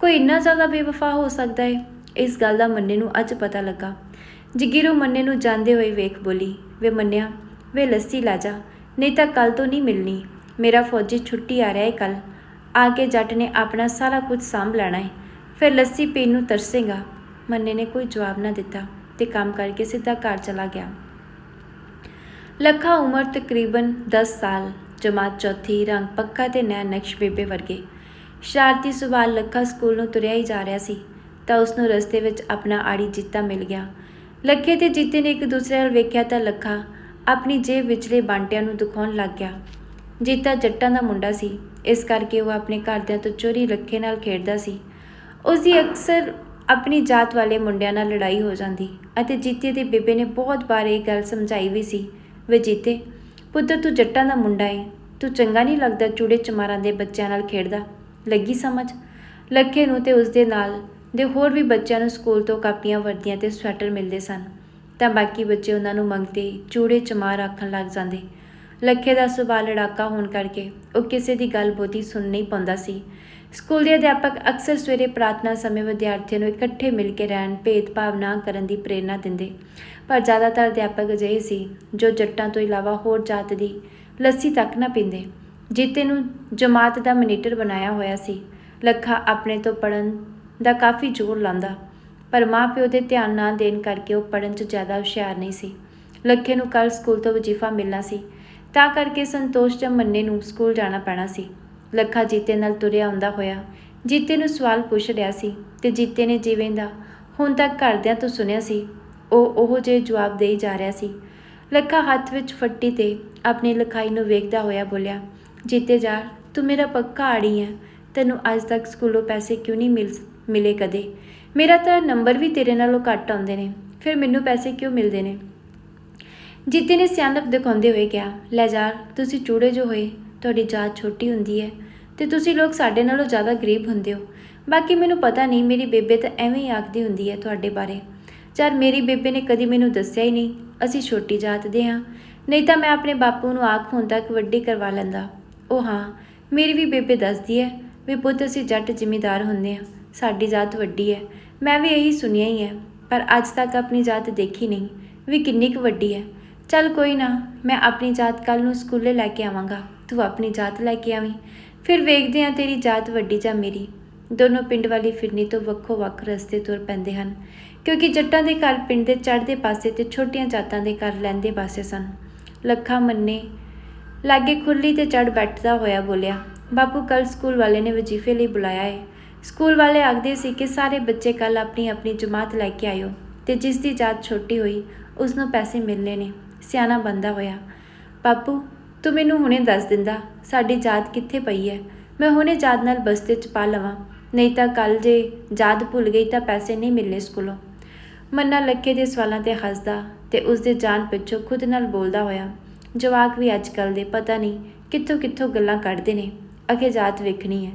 Speaker 1: ਕੋਈ ਇੰਨਾ ਜ਼ਿਆਦਾ ਬੇਵਫਾ ਹੋ ਸਕਦਾ ਹੈ ਇਸ ਗੱਲ ਦਾ ਮੰਨੇ ਨੂੰ ਅੱਜ ਪਤਾ ਲੱਗਾ। ਜਗੀਰੋ ਮੰਨੇ ਨੂੰ ਜਾਂਦੇ ਹੋਏ ਵੇਖ ਬੋਲੀ, ਵੇ ਮੰਨਿਆ, ਵੇ ਲੱਸੀ ਲਾ ਜਾ, ਨਹੀਂ ਤਾਂ ਕੱਲ ਤੋਂ ਨਹੀਂ ਮਿਲਣੀ। ਮੇਰਾ ਫੌਜੀ ਛੁੱਟੀ ਆ ਰਿਹਾ ਹੈ ਕੱਲ ਆ ਕੇ ਜੱਟ ਨੇ ਆਪਣਾ ਸਾਰਾ ਕੁਝ ਸਾਂਭ ਲੈਣਾ ਹੈ ਫਿਰ ਲੱਸੀ ਪੀਣ ਨੂੰ ਤਰਸੇਗਾ। ਮੰਨੇ ਨੇ ਕੋਈ ਜਵਾਬ ਨਾ ਦਿੱਤਾ ਤੇ ਕੰਮ ਕਰਕੇ ਸਿੱਧਾ ਘਰ ਚਲਾ ਗਿਆ। ਲੱਖਾ ਉਮਰ ਤਕਰੀਬਨ 10 ਸਾਲ, ਜਮਾਤ ਚੌਥੀ, ਰੰਗ ਪੱਕਾ ਤੇ ਨੈਣ ਨਕਸ਼ ਬੇਬੇ ਵਰਗੇ। ਸ਼ਰਾਰਤੀ ਸੁਭਾਅ ਲੱਖਾ ਸਕੂਲ ਨੂੰ ਤੁਰਿਆ ਹੀ ਜਾ ਰਿਹਾ ਸੀ, ਤਾਂ ਉਸ ਨੂੰ ਰਸਤੇ ਵਿੱਚ ਆਪਣਾ ਆੜੀ ਜੀਤਾ ਮਿਲ ਗਿਆ। ਲੱਖੇ ਤੇ ਜੀਤੇ ਨੇ ਇੱਕ ਦੂਸਰੇ ਨਾਲ ਵੇਖਿਆ ਤਾਂ ਲੱਖਾ ਆਪਣੀ ਜੇਬ ਵਿਚਲੇ ਬਾਂਟਿਆਂ ਨੂੰ ਦਿਖਾਉਣ ਲੱਗ ਗਿਆ। ਜੀਤਾ ਜੱਟਾਂ ਦਾ ਮੁੰਡਾ ਸੀ। ਇਸ ਕਰਕੇ ਉਹ ਆਪਣੇ ਘਰਦਿਆਂ ਤੋਂ ਚੋਰੀ ਲੱਖੇ ਨਾਲ ਖੇਡਦਾ ਸੀ। ਉਸ ਦੀ ਅਕਸਰ ਆਪਣੀ ਜਾਤ ਵਾਲੇ ਮੁੰਡਿਆਂ ਨਾਲ ਲੜਾਈ ਹੋ ਜਾਂਦੀ ਅਤੇ ਜੀਤੇ ਦੇ ਬੇਬੇ ਨੇ ਬਹੁਤ ਵਾਰ ਇਹ ਗੱਲ ਸਮਝਾਈ ਵੀ ਸੀ ਵੇ ਜੀਤੇ, ਪੁੱਤਰ ਤੂੰ ਜੱਟਾਂ ਦਾ ਮੁੰਡਾ ਏ, ਤੂੰ ਚੰਗਾ ਨਹੀਂ ਲੱਗਦਾ ਚੂੜੇ ਚਮਾਰਾਂ ਦੇ ਬੱਚਿਆਂ ਨਾਲ ਖੇਡਦਾ। ਲੱਗੀ ਸਮਝ? ਲੱਖੇ ਨੂੰ ਤੇ ਉਸ ਦੇ ਨਾਲ ਦੇ ਹੋਰ ਵੀ ਬੱਚਿਆਂ ਨੂੰ ਸਕੂਲ ਤੋਂ ਕਾਪੀਆਂ, ਵਰਦੀਆਂ ਤੇ ਸਵੈਟਰ ਮਿਲਦੇ ਸਨ। ਤਾਂ ਬਾਕੀ ਬੱਚੇ ਉਹਨਾਂ ਨੂੰ ਮੰਗਦੇ ਚੂੜੇ ਚਮਾਰ ਆਖਣ ਲੱਗ ਜਾਂਦੇ। ਲੱਖੇ ਦਾ ਸੁਭਾਅ ਲੜਾਕਾ ਹੋਣ ਕਰਕੇ ਉਹ ਕਿਸੇ ਦੀ ਗੱਲ ਬਹੁਤੀ ਸੁਣ ਨਹੀਂ ਪਾਉਂਦਾ ਸੀ। ਸਕੂਲ ਦੇ ਅਧਿਆਪਕ ਅਕਸਰ ਸਵੇਰੇ ਪ੍ਰਾਰਥਨਾ ਸਮੇਂ ਵਿਦਿਆਰਥੀਆਂ ਨੂੰ ਇਕੱਠੇ ਮਿਲ ਕੇ ਰਹਿਣ ਭੇਦਭਾਵ ਨਾ ਕਰਨ ਦੀ ਪ੍ਰੇਰਣਾ ਦਿੰਦੇ। ਪਰ ਜ਼ਿਆਦਾਤਰ ਅਧਿਆਪਕ ਅਜਿਹੇ ਸੀ ਜੋ ਜੱਟਾਂ ਤੋਂ ਇਲਾਵਾ ਹੋਰ ਜਾਤ ਦੀ ਲੱਸੀ ਤੱਕ ਨਾ ਪੀਂਦੇ। ਜੀਤੇ ਨੂੰ ਜਮਾਤ ਦਾ ਮਨੀਟਰ ਬਣਾਇਆ ਹੋਇਆ ਸੀ। ਲੱਖਾ ਆਪਣੇ ਤੋਂ ਪੜਨ ਦਾ ਕਾਫੀ ਜ਼ੋਰ ਲਾਉਂਦਾ, ਪਰ ਮਾਪਿਓ ਦੇ ਧਿਆਨ ਨਾ ਦੇਣ ਕਰਕੇ ਉਹ ਪੜਨ 'ਚ ਜ਼ਿਆਦਾ ਹੁਸ਼ਿਆਰ ਨਹੀਂ ਸੀ। ਲੱਖੇ ਨੂੰ ਕੱਲ ਸਕੂਲ ਤੋਂ ਵਜ਼ੀਫਾ ਮਿਲਣਾ ਸੀ। ਤਾਂ ਕਰਕੇ ਸੰਤੋਸ਼ ਜਾਂ ਮੰਨੇ ਨੂੰ ਸਕੂਲ ਜਾਣਾ ਪੈਣਾ ਸੀ। ਲੱਖਾ ਜੀਤੇ ਨਾਲ ਤੁਰਿਆ ਆਉਂਦਾ ਹੋਇਆ। ਜੀਤੇ ਨੂੰ ਸਵਾਲ ਪੁੱਛ ਰਿਹਾ ਸੀ ਤੇ ਜੀਤੇ ਨੇ ਜਿਵੇਂ ਦਾ, ਹੁਣ ਤੱਕ ਘਰਦਿਆਂ ਤੋਂ ਸੁਣਿਆ ਸੀ। ਉਹ ਉਹ ਜਿਹੇ ਜਵਾਬ ਦੇਈ ਜਾ ਰਿਹਾ ਸੀ। ਲੱਖਾ ਹੱਥ ਵਿੱਚ ਫੱਟੀ ਤੇ ਆਪਣੀ ਲਿਖਾਈ ਨੂੰ ਵੇਖਦਾ ਹੋਇਆ ਬੋਲਿਆ, ਜੀਤੇ ਜਾ, ਤੂੰ ਮੇਰਾ ਪੱਕਾ ਆੜੀ ਹੈ ਤੈਨੂੰ ਅੱਜ ਤੱਕ ਸਕੂਲੋਂ ਪੈਸੇ ਕਿਉਂ ਨਹੀਂ ਮਿਲ ਮਿਲੇ ਕਦੇ? ਮੇਰਾ ਤਾਂ ਨੰਬਰ ਵੀ ਤੇਰੇ ਨਾਲੋਂ ਘੱਟ ਆਉਂਦੇ ਨੇ। ਫਿਰ ਮੈਨੂੰ ਪੈਸੇ ਕਿਉਂ ਮਿਲਦੇ ਨੇ? ਜੀਤੇ ਨੇ ਸਿਆਣਪ ਦਿਖਾਉਂਦੇ ਹੋਏ ਕਿਹਾ, ਲੈ ਜਾ, ਤੁਸੀਂ ਚੂੜੇ ਜੋ ਹੋਏ, ਤੁਹਾਡੀ ਜਾਤ ਛੋਟੀ ਹੁੰਦੀ ਹੈ ਤੇ ਤੁਸੀਂ ਲੋਕ ਸਾਡੇ ਨਾਲੋਂ ਜ਼ਿਆਦਾ ਗਰੀਬ ਹੁੰਦੇ ਹੋ। ਬਾਕੀ ਮੈਨੂੰ ਪਤਾ ਨਹੀਂ, ਮੇਰੀ ਬੇਬੇ ਤਾਂ ਐਵੇਂ ਹੀ ਆਖਦੀ ਹੁੰਦੀ ਹੈ ਤੁਹਾਡੇ ਬਾਰੇ। ਯਾਰ ਮੇਰੀ ਬੇਬੇ ਨੇ ਕਦੀ ਮੈਨੂੰ ਦੱਸਿਆ ਹੀ ਨਹੀਂ, ਅਸੀਂ ਛੋਟੀ ਜਾਤ ਦੇ ਹਾਂ। ਨਹੀਂ ਤਾਂ ਮੈਂ ਆਪਣੇ ਬਾਪੂ ਨੂੰ ਆਖ ਹੁਣ ਤੱਕ ਵੱਡੀ ਕਰਵਾ ਲੈਂਦਾ। ਉਹ ਹਾਂ, ਮੇਰੀ ਵੀ ਬੇਬੇ ਦੱਸਦੀ ਹੈ, ਵੀ ਪੁੱਤ ਅਸੀਂ ਜੱਟ ਜ਼ਿਮੀਦਾਰ ਹੁੰਦੇ ਹਾਂ, ਸਾਡੀ ਜਾਤ ਵੱਡੀ ਹੈ। ਮੈਂ ਵੀ ਇਹੀ ਸੁਣਿਆ ਹੀ ਹੈ, ਪਰ ਅੱਜ ਤੱਕ ਆਪਣੀ ਜਾਤ ਦੇਖੀ ਨਹੀਂ, ਵੀ ਕਿੰਨੀ ਕੁ ਵੱਡੀ ਹੈ। ਚੱਲ ਕੋਈ ਨਾ, ਮੈਂ ਆਪਣੀ ਜਾਤ ਕੱਲ ਨੂੰ ਸਕੂਲੇ ਲੈ ਕੇ ਆਵਾਂਗਾ। ਤੂੰ ਆਪਣੀ ਜਾਤ ਲੈ ਕੇ ਆਵੀਂ। ਫਿਰ ਵੇਖਦੇ ਹਾਂ ਤੇਰੀ ਜਾਤ ਵੱਡੀ ਜਾਂ ਮੇਰੀ। ਦੋਨੋਂ ਪਿੰਡ ਵਾਲੀ ਫਿਰਨੀ ਤੋਂ ਵੱਖੋ ਵੱਖ ਰਸਤੇ ਤੁਰ ਪੈਂਦੇ ਹਨ, ਕਿਉਂਕਿ ਜੱਟਾਂ ਦੇ ਘਰ ਪਿੰਡ ਦੇ ਚੜ੍ਹਦੇ ਪਾਸੇ ਤੇ ਛੋਟੀਆਂ ਜਾਤਾਂ ਦੇ ਘਰ ਲੈਂਦੇ ਪਾਸੇ ਸਨ। ਲੱਖਾ ਮੰਨੇ ਲਾਗੇ ਖੁਰਲੀ ਤੇ ਚੜ ਬੈਠਦਾ ਹੋਇਆ ਬੋਲਿਆ, ਬਾਪੂ ਕੱਲ ਸਕੂਲ ਵਾਲੇ ਨੇ ਵਜ਼ੀਫੇ ਲਈ ਬੁਲਾਇਆ ਏ। ਸਕੂਲ ਵਾਲੇ ਆਖਦੇ ਸੀ ਕਿ ਸਾਰੇ ਬੱਚੇ ਕੱਲ ਆਪਣੀ ਆਪਣੀ ਜਮਾਤ ਲੈ ਕੇ ਆਇਓ ਤੇ ਜਿਸ ਦੀ ਜਾਤ ਛੋਟੀ ਹੋਈ, ਉਸ ਨੂੰ ਪੈਸੇ ਮਿਲਨੇ ਨੇ। ਸਿਆਣਾ ਬੰਦਾ ਹੋਇਆ। ਬਾਪੂ, ਤੂੰ ਮੈਨੂੰ ਹੁਣੇ ਦੱਸ ਦਿੰਦਾ, ਸਾਡੀ ਜਾਤ ਕਿੱਥੇ ਪਈ ਹੈ ਮੈਂ ਹੁਣੇ ਜਾਤ ਨਾਲ ਬਸਤੇ ਚ ਪਾ ਲਵਾਂ। ਨਹੀਂ ਤਾਂ ਕੱਲ ਜੇ ਜਾਤ ਭੁੱਲ ਗਈ ਤਾਂ ਪੈਸੇ ਨਹੀਂ ਮਿਲਨੇ ਸਕੂਲੋਂ। ਮੰਨਾ ਲੱਕੇ ਦੇ ਸਵਾਲਾਂ ਤੇ ਹੱਸਦਾ ਤੇ ਉਸ ਦੇ ਜਾਨ ਪਿੱਛੋਂ ਖੁਦ ਨਾਲ ਬੋਲਦਾ ਹੋਇਆ। ਜਵਾਕ ਵੀ ਅੱਜ ਕੱਲ ਦੇ ਪਤਾ ਨਹੀਂ ਕਿੱਥੋਂ ਕਿੱਥੋਂ ਗੱਲਾਂ ਕੱਢਦੇ ਨੇ ਅਗੇ ਜਾਤ ਵੇਖਣੀ ਹੈ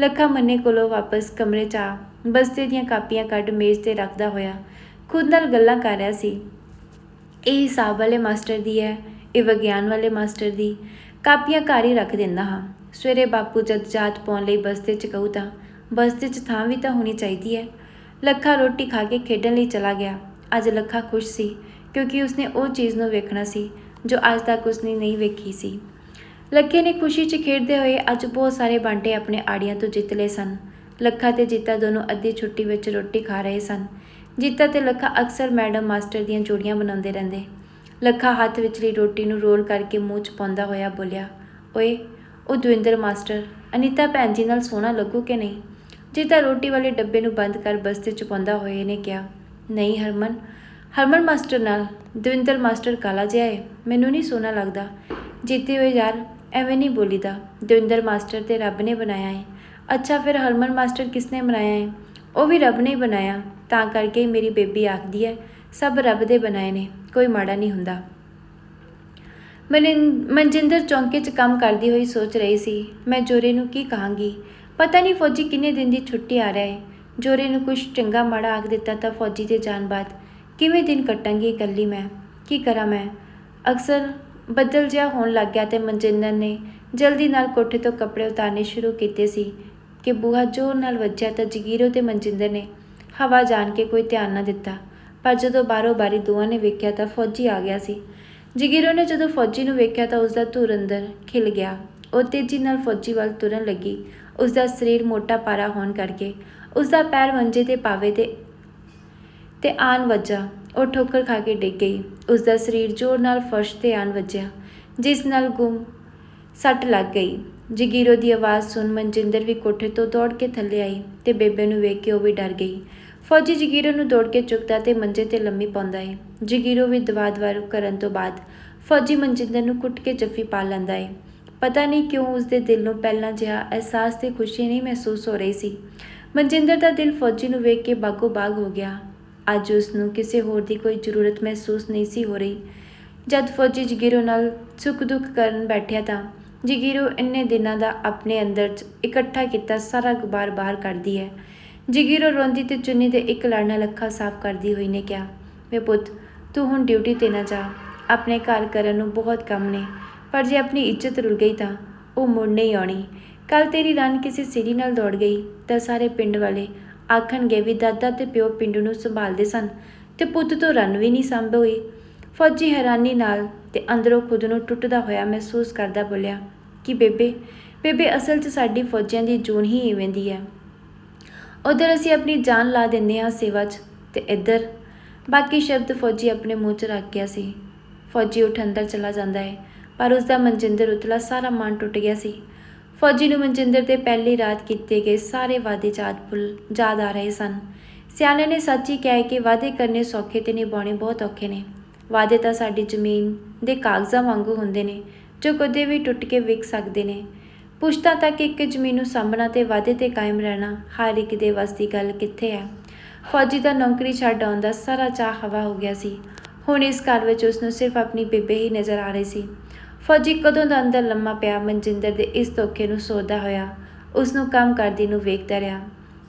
Speaker 1: ਲੱਖਾ ਮੰਨੇ ਕੋਲੋਂ ਵਾਪਸ ਕਮਰੇ 'ਚ ਆ, ਬਸਤੇ ਦੀਆਂ ਕਾਪੀਆਂ ਕੱਢ ਮੇਜ਼ ਤੇ ਰੱਖਦਾ ਹੋਇਆ। ਖੁਦ ਨਾਲ ਗੱਲਾਂ ਕਰ ਰਿਹਾ ਸੀ ਇਹ ਹਿਸਾਬ ਵਾਲੇ ਮਾਸਟਰ ਦੀ ਹੈ, ਇਹ ਵਿਗਿਆਨ ਵਾਲੇ ਮਾਸਟਰ ਦੀ। ਕਾਪੀਆਂ ਘਰ ਹੀ ਰੱਖ ਦਿੰਦਾ ਹਾਂ। ਸਵੇਰੇ ਬਾਪੂ ਜਦ ਜਾਤ ਪਾਉਣ ਲਈ ਬਸਤੇ 'ਚ ਕਹੂ ਤਾਂ ਬਸਤੇ 'ਚ ਥਾਂ ਵੀ ਤਾਂ ਹੋਣੀ ਚਾਹੀਦੀ ਹੈ। ਲੱਖਾ ਰੋਟੀ ਖਾ ਕੇ ਖੇਡਣ ਲਈ ਚਲਾ ਗਿਆ। ਅੱਜ ਲੱਖਾ ਖੁਸ਼ ਸੀ, ਕਿਉਂਕਿ ਉਸਨੇ ਉਹ ਚੀਜ਼ ਨੂੰ ਵੇਖਣਾ ਸੀ, ਜੋ ਅੱਜ ਤੱਕ ਉਸਨੇ ਨਹੀਂ ਵੇਖੀ ਸੀ। ਲੱਖੇ ਨੇ ਖੁਸ਼ੀ 'ਚ ਖੇਡਦੇ ਹੋਏ ਅੱਜ ਬਹੁਤ ਸਾਰੇ ਬਾਂਟੇ ਆਪਣੇ ਆੜੀਆਂ ਤੋਂ ਜਿੱਤ ਲਏ ਸਨ। ਲੱਖਾ ਤੇ ਜੀਤਾ ਦੋਨੋਂ ਅੱਧੀ ਛੁੱਟੀ ਵਿੱਚ ਰੋਟੀ ਖਾ ਰਹੇ ਸਨ। ਜੀਤਾ ਤੇ ਲੱਖਾ ਅਕਸਰ ਮੈਡਮ ਮਾਸਟਰ ਦੀਆਂ ਜੋੜੀਆਂ ਬਣਾਉਂਦੇ ਰਹਿੰਦੇ। ਲੱਖਾ ਹੱਥ ਵਿਚਲੀ ਰੋਟੀ ਨੂੰ ਰੋਲ ਕਰਕੇ ਮੂੰਹ 'ਚ ਪਾਉਂਦਾ ਹੋਇਆ ਬੋਲਿਆ, ਓਏ, ਉਹ ਦਵਿੰਦਰ ਮਾਸਟਰ, ਅਨੀਤਾ ਭੈਣ ਜੀ ਨਾਲ ਸੋਹਣਾ ਲੱਗੂ ਕਿ ਨਹੀਂ? ਜੀਤਾ ਰੋਟੀ ਵਾਲੇ ਡੱਬੇ ਨੂੰ ਬੰਦ ਕਰ ਬਸਤੇ 'ਚ ਪਾਉਂਦਾ ਹੋਏ ਨੇ ਕਿਹਾ, ਨਹੀਂ ਹਰਮਨ ਹਰਮਨ ਮਾਸਟਰ ਨਾਲ ਦਵਿੰਦਰ ਮਾਸਟਰ ਕਾਲਾ ਜਿਹਾ ਹੈ ਮੈਨੂੰ ਨਹੀਂ ਸੋਹਣਾ ਲੱਗਦਾ। ਜੀਤੇ ਹੋਏ ਯਾਰ, ਐਵੇਂ ਨਹੀਂ ਬੋਲੀਦਾ, ਦਵਿੰਦਰ ਮਾਸਟਰ ਤੇ ਰੱਬ ਨੇ ਬਣਾਇਆ ਹੈ ਅੱਛਾ, ਫਿਰ ਹਰਮਨ ਮਾਸਟਰ ਕਿਸਨੇ ਬਣਾਇਆ ਹੈ ਉਹ ਵੀ ਰੱਬ ਨੇ ਬਣਾਇਆ, ਤਾਂ ਕਰਕੇ ਮੇਰੀ ਬੇਬੀ ਆਖਦੀ ਹੈ, ਸਭ ਰੱਬ ਦੇ ਬਣਾਏ ਨੇ, ਕੋਈ ਮਾੜਾ ਨਹੀਂ ਹੁੰਦਾ। ਮਨਿੰ- ਮਨਜਿੰਦਰ ਚੌਂਕੇ 'ਚ ਕੰਮ ਕਰਦੀ ਹੋਈ ਸੋਚ ਰਹੀ ਸੀ, ਮੈਂ ਜੋਰੇ ਨੂੰ ਕੀ ਕਹਾਂਗੀ? ਪਤਾ ਨਹੀਂ ਫੌਜੀ ਕਿੰਨੇ ਦਿਨ ਦੀ ਛੁੱਟੀ ਆ ਰਿਹਾ ਹੈ। ਜੋਰੇ ਨੂੰ ਕੁਝ ਚੰਗਾ ਮਾੜਾ ਆਖ ਦਿੱਤਾ ਤਾਂ ਫੌਜੀ ਦੇ ਜਾਣ ਬਾਅਦ, ਕਿਵੇਂ ਦਿਨ ਕੱਟਾਂਗੀ ਇਕੱਲੀ ਮੈਂ? ਕੀ ਕਰਾਂ ਮੈਂ? ਅਕਸਰ ਬੱਦਲ ਜਿਹਾ ਹੋਣ ਲੱਗ ਗਿਆ ਤੇ ਮਨਜਿੰਦਰ ਨੇ ਜਲਦੀ ਨਾਲ ਕੋਠੇ ਤੋਂ ਕੱਪੜੇ ਉਤਾਰਨੇ ਸ਼ੁਰੂ ਕੀਤੇ ਸੀ। ਕਿ ਬੂਹਾ ਜ਼ੋਰ ਨਾਲ ਵੱਜਿਆ ਤਾਂ ਜਗੀਰੋ ਤੇ ਮਨਜਿੰਦਰ ਨੇ ਹਵਾ ਜਾਣ ਕੇ ਕੋਈ ਧਿਆਨ ਨਾ ਦਿੱਤਾ। ਪਰ ਜਦੋਂ ਬਾਰੋ ਬਾਰੀ ਦੋਵਾਂ ਨੇ ਵੇਖਿਆ ਤਾਂ ਫੌਜੀ ਆ ਗਿਆ ਸੀ। ਜਗੀਰੋ ਨੇ ਜਦੋਂ ਫੌਜੀ ਨੂੰ ਵੇਖਿਆ ਤਾਂ ਉਸ ਦਾ ਧੁਰ ਅੰਦਰ ਖਿਲ ਗਿਆ। ਉਹ ਤੇਜ਼ੀ ਨਾਲ ਫੌਜੀ ਵੱਲ ਤੁਰਨ ਲੱਗੀ। ਉਸ ਦਾ ਸਰੀਰ ਮੋਟਾ ਪਾਰਾ ਹੋਣ ਕਰਕੇ ਉਸ ਦਾ ਪੈਰ ਮੰਜੇ ਤੇ ਪਾਵੇ ਤੇ ਤੇ ਆਨ ਵੱਜਾ। ਉਹ ਠੋਕਰ ਖਾ ਕੇ ਡਿੱਗ ਗਈ। ਉਸ ਦਾ ਸਰੀਰ ਜ਼ੋਰ ਨਾਲ ਫਰਸ਼ ਤੇ ਆਨ ਵੱਜਿਆ, ਜਿਸ ਨਾਲ ਗੁੰਮ ਸੱਟ ਲੱਗ ਗਈ। ਜਗੀਰੋ ਦੀ ਆਵਾਜ਼ ਸੁਣ ਮਨਜਿੰਦਰ ਵੀ ਕੋਠੇ ਤੋਂ ਦੌੜ ਕੇ ਥੱਲੇ ਆਈ ਤੇ ਬੇਬੇ ਨੂੰ ਵੇਖ ਕੇ ਉਹ ਵੀ ਡਰ ਗਈ। ਫੌਜੀ ਜਗੀਰੋ ਨੂੰ ਦੌੜ ਕੇ ਚੁੱਕਦਾ ਤੇ ਮੰਜੇ ਤੇ ਲੰਮੀ ਪਾਉਂਦਾ ਏ। ਜਗੀਰੋ ਵੀ ਦਵਾ-ਦਵਾਰੂ ਕਰਨ ਤੋਂ ਬਾਅਦ ਫੌਜੀ ਮਨਜਿੰਦਰ ਨੂੰ ਕੁੱਟ ਕੇ ਜੱਫੀ ਪਾ ਲੈਂਦਾ ਏ। ਪਤਾ ਨਹੀਂ ਕਿਉਂ ਉਸਦੇ ਦਿਲ ਨੂੰ ਪਹਿਲਾਂ ਜਿਹਾ ਅਹਿਸਾਸ ਤੇ ਖੁਸ਼ੀ ਨਹੀਂ ਮਹਿਸੂਸ ਹੋ ਰਹੀ ਸੀ। ਮਨਜਿੰਦਰ ਦਾ ਦਿਲ ਫੌਜੀ ਨੂੰ ਵੇਖ ਕੇ ਬਾਗੋ ਬਾਗ ਹੋ ਗਿਆ। ਅੱਜ ਉਸ ਨੂੰ ਕਿਸੇ ਹੋਰ ਦੀ ਕੋਈ ਜ਼ਰੂਰਤ ਮਹਿਸੂਸ ਨਹੀਂ ਸੀ ਹੋ ਰਹੀ। ਜਦ ਫੌਜੀ ਜਗੀਰੋ ਨਾਲ ਸੁੱਖ ਦੁੱਖ ਕਰਨ ਬੈਠਿਆ ਤਾਂ ਜਗੀਰੋ ਇੰਨੇ ਦਿਨਾਂ ਦਾ ਆਪਣੇ ਅੰਦਰ 'ਚ ਇਕੱਠਾ ਕੀਤਾ, ਸਾਰਾ ਗੁਬਾਰ ਬਾਹਰ ਕੱਢਦੀ ਹੈ। ਜਗੀਰੋ ਰੋਂਦੀ ਤੇ ਚੁੰਨੀ ਦੇ ਇੱਕ ਲੜ ਨਾਲ ਅੱਖਾਂ ਸਾਫ਼ ਕਰਦੀ ਹੋਈ ਨੇ ਕਿਹਾ ਵੇ ਪੁੱਤ, ਤੂੰ ਹੁਣ ਡਿਊਟੀ ਤੇ ਨਾ ਜਾ। ਆਪਣੇ ਘਰ ਕਰਨ ਨੂੰ ਬਹੁਤ ਕੰਮ ਨੇ, ਪਰ ਜੇ ਆਪਣੀ ਇੱਜ਼ਤ ਰੁਲ ਗਈ ਤਾਂ ਉਹ ਮੁੜ ਨਹੀਂ ਆਉਣੀ। ਕੱਲ ਤੇਰੀ ਰਨ ਕਿਸੇ ਸਿਰੀ ਨਾਲ ਦੌੜ ਗਈ, ਤਾਂ ਸਾਰੇ ਪਿੰਡ ਵਾਲੇ ਆਖਣਗੇ ਵੀ ਦਾਦਾ ਤੇ ਪਿਓ ਪਿੰਡ ਨੂੰ ਸੰਭਾਲਦੇ ਸਨ ਤੇ ਪੁੱਤ ਤੋਂ ਰਨ ਵੀ ਨਹੀਂ ਸੰਭ ਹੋਈ। ਫੌਜੀ ਹੈਰਾਨੀ ਨਾਲ ਤੇ ਅੰਦਰੋਂ ਖੁਦ ਨੂੰ ਟੁੱਟਦਾ ਹੋਇਆ ਮਹਿਸੂਸ ਕਰਦਾ ਬੋਲਿਆ, ਕਿ ਬੇਬੇ? ਬੇਬੇ, ਅਸਲ 'ਚ ਸਾਡੀ ਫੌਜੀਆਂ ਦੀ ਜੂਨ ਹੀ ਇਵੇਂ ਦੀ ਹੈ। ਉਧਰ ਅਸੀਂ ਆਪਣੀ ਜਾਨ ਲਾ ਦਿੰਦੇ ਹਾਂ ਸੇਵਾ 'ਚ ਤੇ ਇੱਧਰ ਬਾਕੀ ਸ਼ਬਦ ਫੌਜੀ ਆਪਣੇ ਮੂੰਹ 'ਚ ਰੱਖ ਗਿਆ ਸੀ। ਫੌਜੀ ਉੱਠ ਅੰਦਰ ਚਲਾ ਜਾਂਦਾ ਹੈ, ਪਰ ਉਸ ਦਾ ਮਨਜਿੰਦਰ ਉਤਲਾ ਸਾਰਾ ਮਨ ਟੁੱਟ ਗਿਆ ਸੀ। ਫੌਜੀ ਨੂੰ ਮਨਜਿੰਦਰ ਦੇ ਪਹਿਲੀ ਰਾਤ ਕੀਤੇ ਗਏ ਸਾਰੇ ਵਾਅਦੇ ਯਾਦ ਭੁੱਲ, ਯਾਦ ਆ ਰਹੇ ਸਨ। ਸਿਆਣੇ ਨੇ ਸੱਚ ਹੀ ਕਿਹਾ ਕਿ ਵਾਅਦੇ ਕਰਨੇ ਸੌਖੇ ਤੇ ਨਿਭਾਉਣੇ ਬਹੁਤ ਔਖੇ ਨੇ। ਵਾਅਦੇ ਤਾਂ ਸਾਡੀ ਜ਼ਮੀਨ ਦੇ ਕਾਗਜ਼ਾਂ ਵਾਂਗੂ ਹੁੰਦੇ ਨੇ, ਜੋ ਕਦੇ ਵੀ ਟੁੱਟ ਕੇ ਵਿਕ ਸਕਦੇ ਨੇ। ਪੁਸ਼ਤਾਂ ਤੱਕ ਇੱਕ ਜ਼ਮੀਨ ਨੂੰ ਸਾਂਭਣਾ ਤੇ ਵਾਅਦੇ ਤੇ ਕਾਇਮ ਰਹਿਣਾ ਹਰ ਇੱਕ ਦੇ ਵੱਸ ਦੀ ਗੱਲ ਕਿੱਥੇ ਹੈ ਫੌਜੀ ਦਾ ਨੌਕਰੀ ਛੱਡ ਆਉਣ ਦਾ ਸਾਰਾ ਚਾਹ ਹਵਾ ਹੋ ਗਿਆ ਸੀ। ਹੁਣ ਇਸ ਘਰ ਵਿੱਚ ਉਸ ਨੂੰ ਸਿਰਫ ਆਪਣੀ ਬੇਬੇ ਹੀ ਨਜ਼ਰ ਆ ਰਹੀ ਸੀ। ਫੌਜੀ ਕਦੋਂ ਦਾ ਅੰਦਰ ਲੰਮਾ ਪਿਆ ਮਨਜਿੰਦਰ ਦੇ ਇਸ ਧੋਖੇ ਨੂੰ ਸੋਚਦਾ ਹੋਇਆ, ਉਸ ਨੂੰ ਕੰਮ ਕਰਦੀ ਨੂੰ ਵੇਖਦਾ ਰਿਹਾ।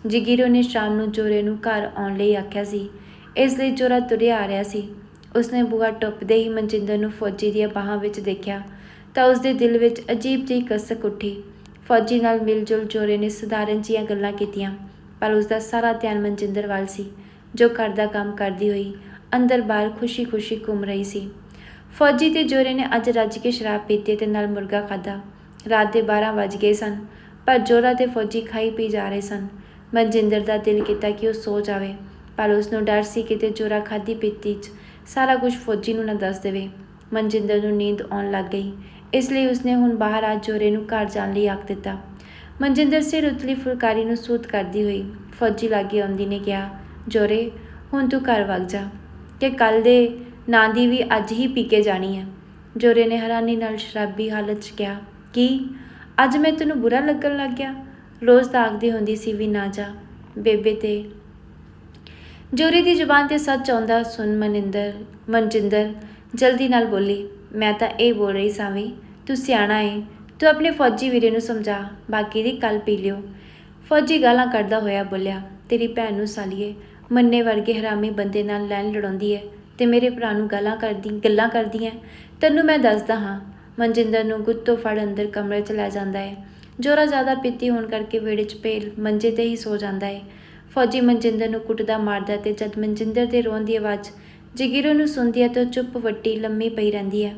Speaker 1: ਜਗੀਰੋ ਨੇ ਸ਼ਾਮ ਨੂੰ ਜੋਰੇ ਨੂੰ ਘਰ ਆਉਣ ਲਈ ਆਖਿਆ ਸੀ। ਇਸ ਲਈ ਜੋਰਾ ਤੁਰਿਆ ਆ ਰਿਹਾ ਸੀ। ਉਸਨੇ ਬੂਹਾ ਟੁੱਪਦੇ ਹੀ ਮਨਜਿੰਦਰ ਨੂੰ ਫੌਜੀ ਦੀਆਂ ਬਾਹਾਂ ਵਿੱਚ ਦੇਖਿਆ ਤਾਂ ਉਸਦੇ ਦਿਲ ਵਿੱਚ ਅਜੀਬ ਜਿਹੀ ਕਸਕ ਉੱਠੀ। ਫੌਜੀ ਨਾਲ ਮਿਲ-ਜੁਲ ਜੋਰੇ ਨੇ ਸਧਾਰਨ ਜੀਆਂ ਗੱਲਾਂ ਕੀਤੀਆਂ, ਪਰ ਉਸਦਾ ਸਾਰਾ ਧਿਆਨ ਮਨਜਿੰਦਰ ਵੱਲ ਸੀ, ਜੋ ਘਰ ਦਾ ਕੰਮ ਕਰਦੀ ਹੋਈ ਅੰਦਰ ਬਾਹਰ ਖੁਸ਼ੀ-ਖੁਸ਼ੀ ਘੁੰਮ ਰਹੀ ਸੀ। ਫੌਜੀ ਤੇ ਜੋਰੇ ਨੇ ਅੱਜ ਰੱਜ ਕੇ ਸ਼ਰਾਬ ਪੀਤੀ ਤੇ ਨਾਲ ਮੁਰਗਾ ਖਾਦਾ ਰਾਤ ਦੇ 12 ਵੱਜ ਗਏ ਸਨ, ਪਰ ਜੋਰਾ ਤੇ ਫੌਜੀ ਖਾਈ ਪੀ ਜਾ ਰਹੇ ਸਨ। ਮਨਜਿੰਦਰ ਦਾ ਦਿਲ ਕੀਤਾ ਕਿ ਉਹ ਸੋ ਜਾਵੇ, ਪਰ ਉਸ ਨੂੰ ਡਰ ਸੀ ਕਿਤੇ ਜੋਰਾ ਖਾਦੀ ਪੀਤੀ 'ਚ ਸਾਰਾ ਕੁਝ ਫੌਜੀ ਨੂੰ ਨਾ ਦੱਸ ਦੇਵੇ। ਮਨਜਿੰਦਰ ਨੂੰ ਨੀਂਦ ਆਉਣ ਲੱਗ ਗਈ। ਇਸ ਲਈ ਉਸਨੇ ਹੁਣ ਬਾਹਰ ਆ ਜੋਰੇ ਨੂੰ ਘਰ ਜਾਣ ਲਈ ਆਖ ਦਿੱਤਾ। ਮਨਜਿੰਦਰ ਸਿਰ ਉਤਲੀ ਫੁਲਕਾਰੀ ਨੂੰ ਸੂਤ ਕਰਦੀ ਹੋਈ ਫੌਜੀ ਲਾਗੇ ਆਉਂਦੀ ਨੇ ਕਿਹਾ, ਜੋਰੇ, ਹੁਣ ਤੂੰ ਘਰ ਵਗ ਜਾ, ਕਿ ਕੱਲ ਦੇ ਨਾਂ ਦੀ ਵੀ ਅੱਜ ਹੀ ਪੀ ਕੇ ਜਾਣੀ ਹੈ। ਜੋਰੇ ਨੇ ਹੈਰਾਨੀ ਨਾਲ ਸ਼ਰਾਬੀ ਹਾਲਤ 'ਚ ਕਿਹਾ, ਕੀ? ਅੱਜ ਮੈਂ ਤੈਨੂੰ ਬੁਰਾ ਲੱਗਣ ਲੱਗ ਗਿਆ? ਰੋਜ਼ ਤਾਂ ਆਖਦੀ ਹੁੰਦੀ ਸੀ ਵੀ ਨਾ ਜਾ। ਬੇਬੇ ਤੇ ਜੋਰੀ ਦੀ ਜ਼ੁਬਾਨ ਤੇ ਸੱਚ ਆਉਂਦਾ, ਸੁਣ ਮਨਿੰਦਰ, ਮਨਜਿੰਦਰ, ਜਲਦੀ ਨਾਲ ਬੋਲੀ, ਮੈਂ ਤਾਂ ਇਹ ਬੋਲ ਰਹੀ ਸਾਂ ਵੀ, ਤੂੰ ਸਿਆਣਾ ਏ, ਤੂੰ ਆਪਣੇ ਫੌਜੀ ਵੀਰੇ ਨੂੰ ਸਮਝਾ, ਬਾਕੀ ਦੀ ਕੱਲ ਪੀ ਲਿਓ। ਫੌਜੀ ਗਾਲਾਂ ਕੱਢਦਾ ਹੋਇਆ ਬੋਲਿਆ, ਤੇਰੀ ਭੈਣ ਨੂੰ ਸਾਲੀਏ, ਮੰਨੇ ਵਰਗੇ ਹਰਾਮੀ ਬੰਦੇ ਨਾਲ ਲੈਣ ਲੜਾਉਂਦੀ ਹੈ ਤੇ ਮੇਰੇ ਭਰਾ ਨੂੰ ਗਾਲਾਂ ਕਰਦੀ, ਗੱਲਾਂ ਕਰਦੀ ਹੈ ਤੈਨੂੰ ਮੈਂ ਦੱਸਦਾ ਹਾਂ, ਮਨਜਿੰਦਰ ਨੂੰ ਗੁੱਤੋਂ ਫੜ ਅੰਦਰ ਕਮਰੇ 'ਚ ਲੈ ਜਾਂਦਾ ਹੈ ਜੋਰਾ ਜ਼ਿਆਦਾ ਪੀਤੀ ਹੋਣ ਕਰਕੇ ਵਿਹੜੇ 'ਚ ਪੇਲ ਮੰਜੇ ਤੇ ਹੀ ਸੋ ਜਾਂਦਾ ਹੈ ਫੌਜੀ ਮਨਜਿੰਦਰ ਨੂੰ ਕੁੱਟਦਾ ਮਾਰਦਾ ਤੇ ਜਦ ਮਨਜਿੰਦਰ ਦੇ ਰੋਣ ਦੀ ਆਵਾਜ਼ ਜਗੀਰੋ ਨੂੰ ਸੁਣਦੀ ਹੈ ਤਾਂ ਚੁੱਪ ਵੱਟੀ ਲੰਮੀ ਪਈ ਰਹਿੰਦੀ ਹੈ।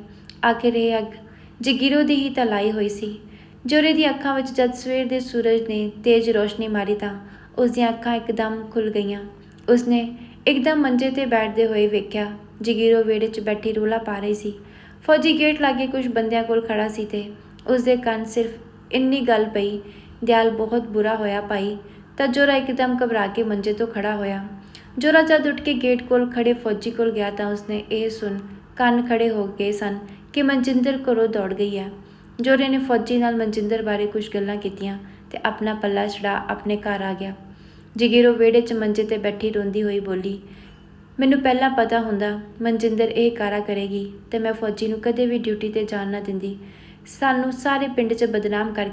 Speaker 1: ਆਖਿਰ ਇਹ ਅੱਗ ਜਗੀਰੋ ਦੀ ਹੀ ਤਲਾਈ ਹੋਈ ਸੀ। ਜੋਰੇ ਦੀ ਅੱਖਾਂ ਵਿੱਚ ਜਦ ਸਵੇਰ ਦੇ ਸੂਰਜ ਨੇ ਤੇਜ਼ ਰੋਸ਼ਨੀ ਮਾਰੀ ਤਾਂ ਉਸ ਦੀਆਂ ਅੱਖਾਂ ਇੱਕਦਮ ਖੁੱਲ ਗਈਆਂ। ਉਸਨੇ ਇੱਕਦਮ ਮੰਜੇ ਤੇ ਬੈਠਦੇ ਹੋਏ ਵੇਖਿਆ ਜਗੀਰੋ ਵਿਹੜੇ 'ਚ ਬੈਠੀ ਰੋਲਾ ਪਾ ਰਹੀ ਸੀ। ਫੌਜੀ ਗੇਟ ਲਾਗੇ ਕੁਝ ਬੰਦਿਆਂ ਕੋਲ ਖੜਾ ਸੀ ਤੇ ਉਸਦੇ ਕੰਨ ਸਿਰਫ ਇੰਨੀ ਗੱਲ ਪਈ, ਦਿਆਲ ਬਹੁਤ ਬੁਰਾ ਹੋਇਆ ਭਾਈ। ਤਾਂ ਜੋਰਾ ਇੱਕਦਮ ਘਬਰਾ ਕੇ ਮੰਜੇ ਤੋਂ ਖੜਾ ਹੋਇਆ। ਜੋਰਾ ਜਦ ਉੱਠ ਕੇ ਗੇਟ ਕੋਲ ਖੜੇ ਫੌਜੀ ਕੋਲ ਗਿਆ ਤਾਂ ਉਸਨੇ ਇਹ ਸੁਣ, ਕੰਨ ਖੜੇ ਹੋ ਗਏ ਸਨ ਕਿ ਮਨਜਿੰਦਰ ਘਰੋਂ ਦੌੜ ਗਈ ਹੈ। ਜੋਰੇ ਨੇ ਫੌਜੀ ਨਾਲ ਮਨਜਿੰਦਰ ਬਾਰੇ ਕੁਝ ਗੱਲਾਂ ਕੀਤੀਆਂ ਤੇ ਆਪਣਾ ਪੱਲਾ ਛੜਾ ਆਪਣੇ ਘਰ ਆ ਗਿਆ। ਜਗੀਰੋ ਵਿਹੜੇ 'ਚ ਮੰਜੇ ਤੇ ਬੈਠੀ ਰੋਂਦੀ ਹੋਈ ਬੋਲੀ, ਮੈਨੂੰ ਪਹਿਲਾਂ ਪਤਾ ਹੁੰਦਾ ਮਨਜਿੰਦਰ ਇਹ ਕਾਰਾ ਕਰੇਗੀ ਤੇ ਮੈਂ ਫੌਜੀ ਨੂੰ ਕਦੇ ਵੀ ਡਿਊਟੀ ਤੇ ਜਾਣ ਨਾ ਦਿੰਦੀ। ਸਾਨੂੰ ਸਾਰੇ ਪਿੰਡ 'ਚ ਬਦਨਾਮ ਕਰ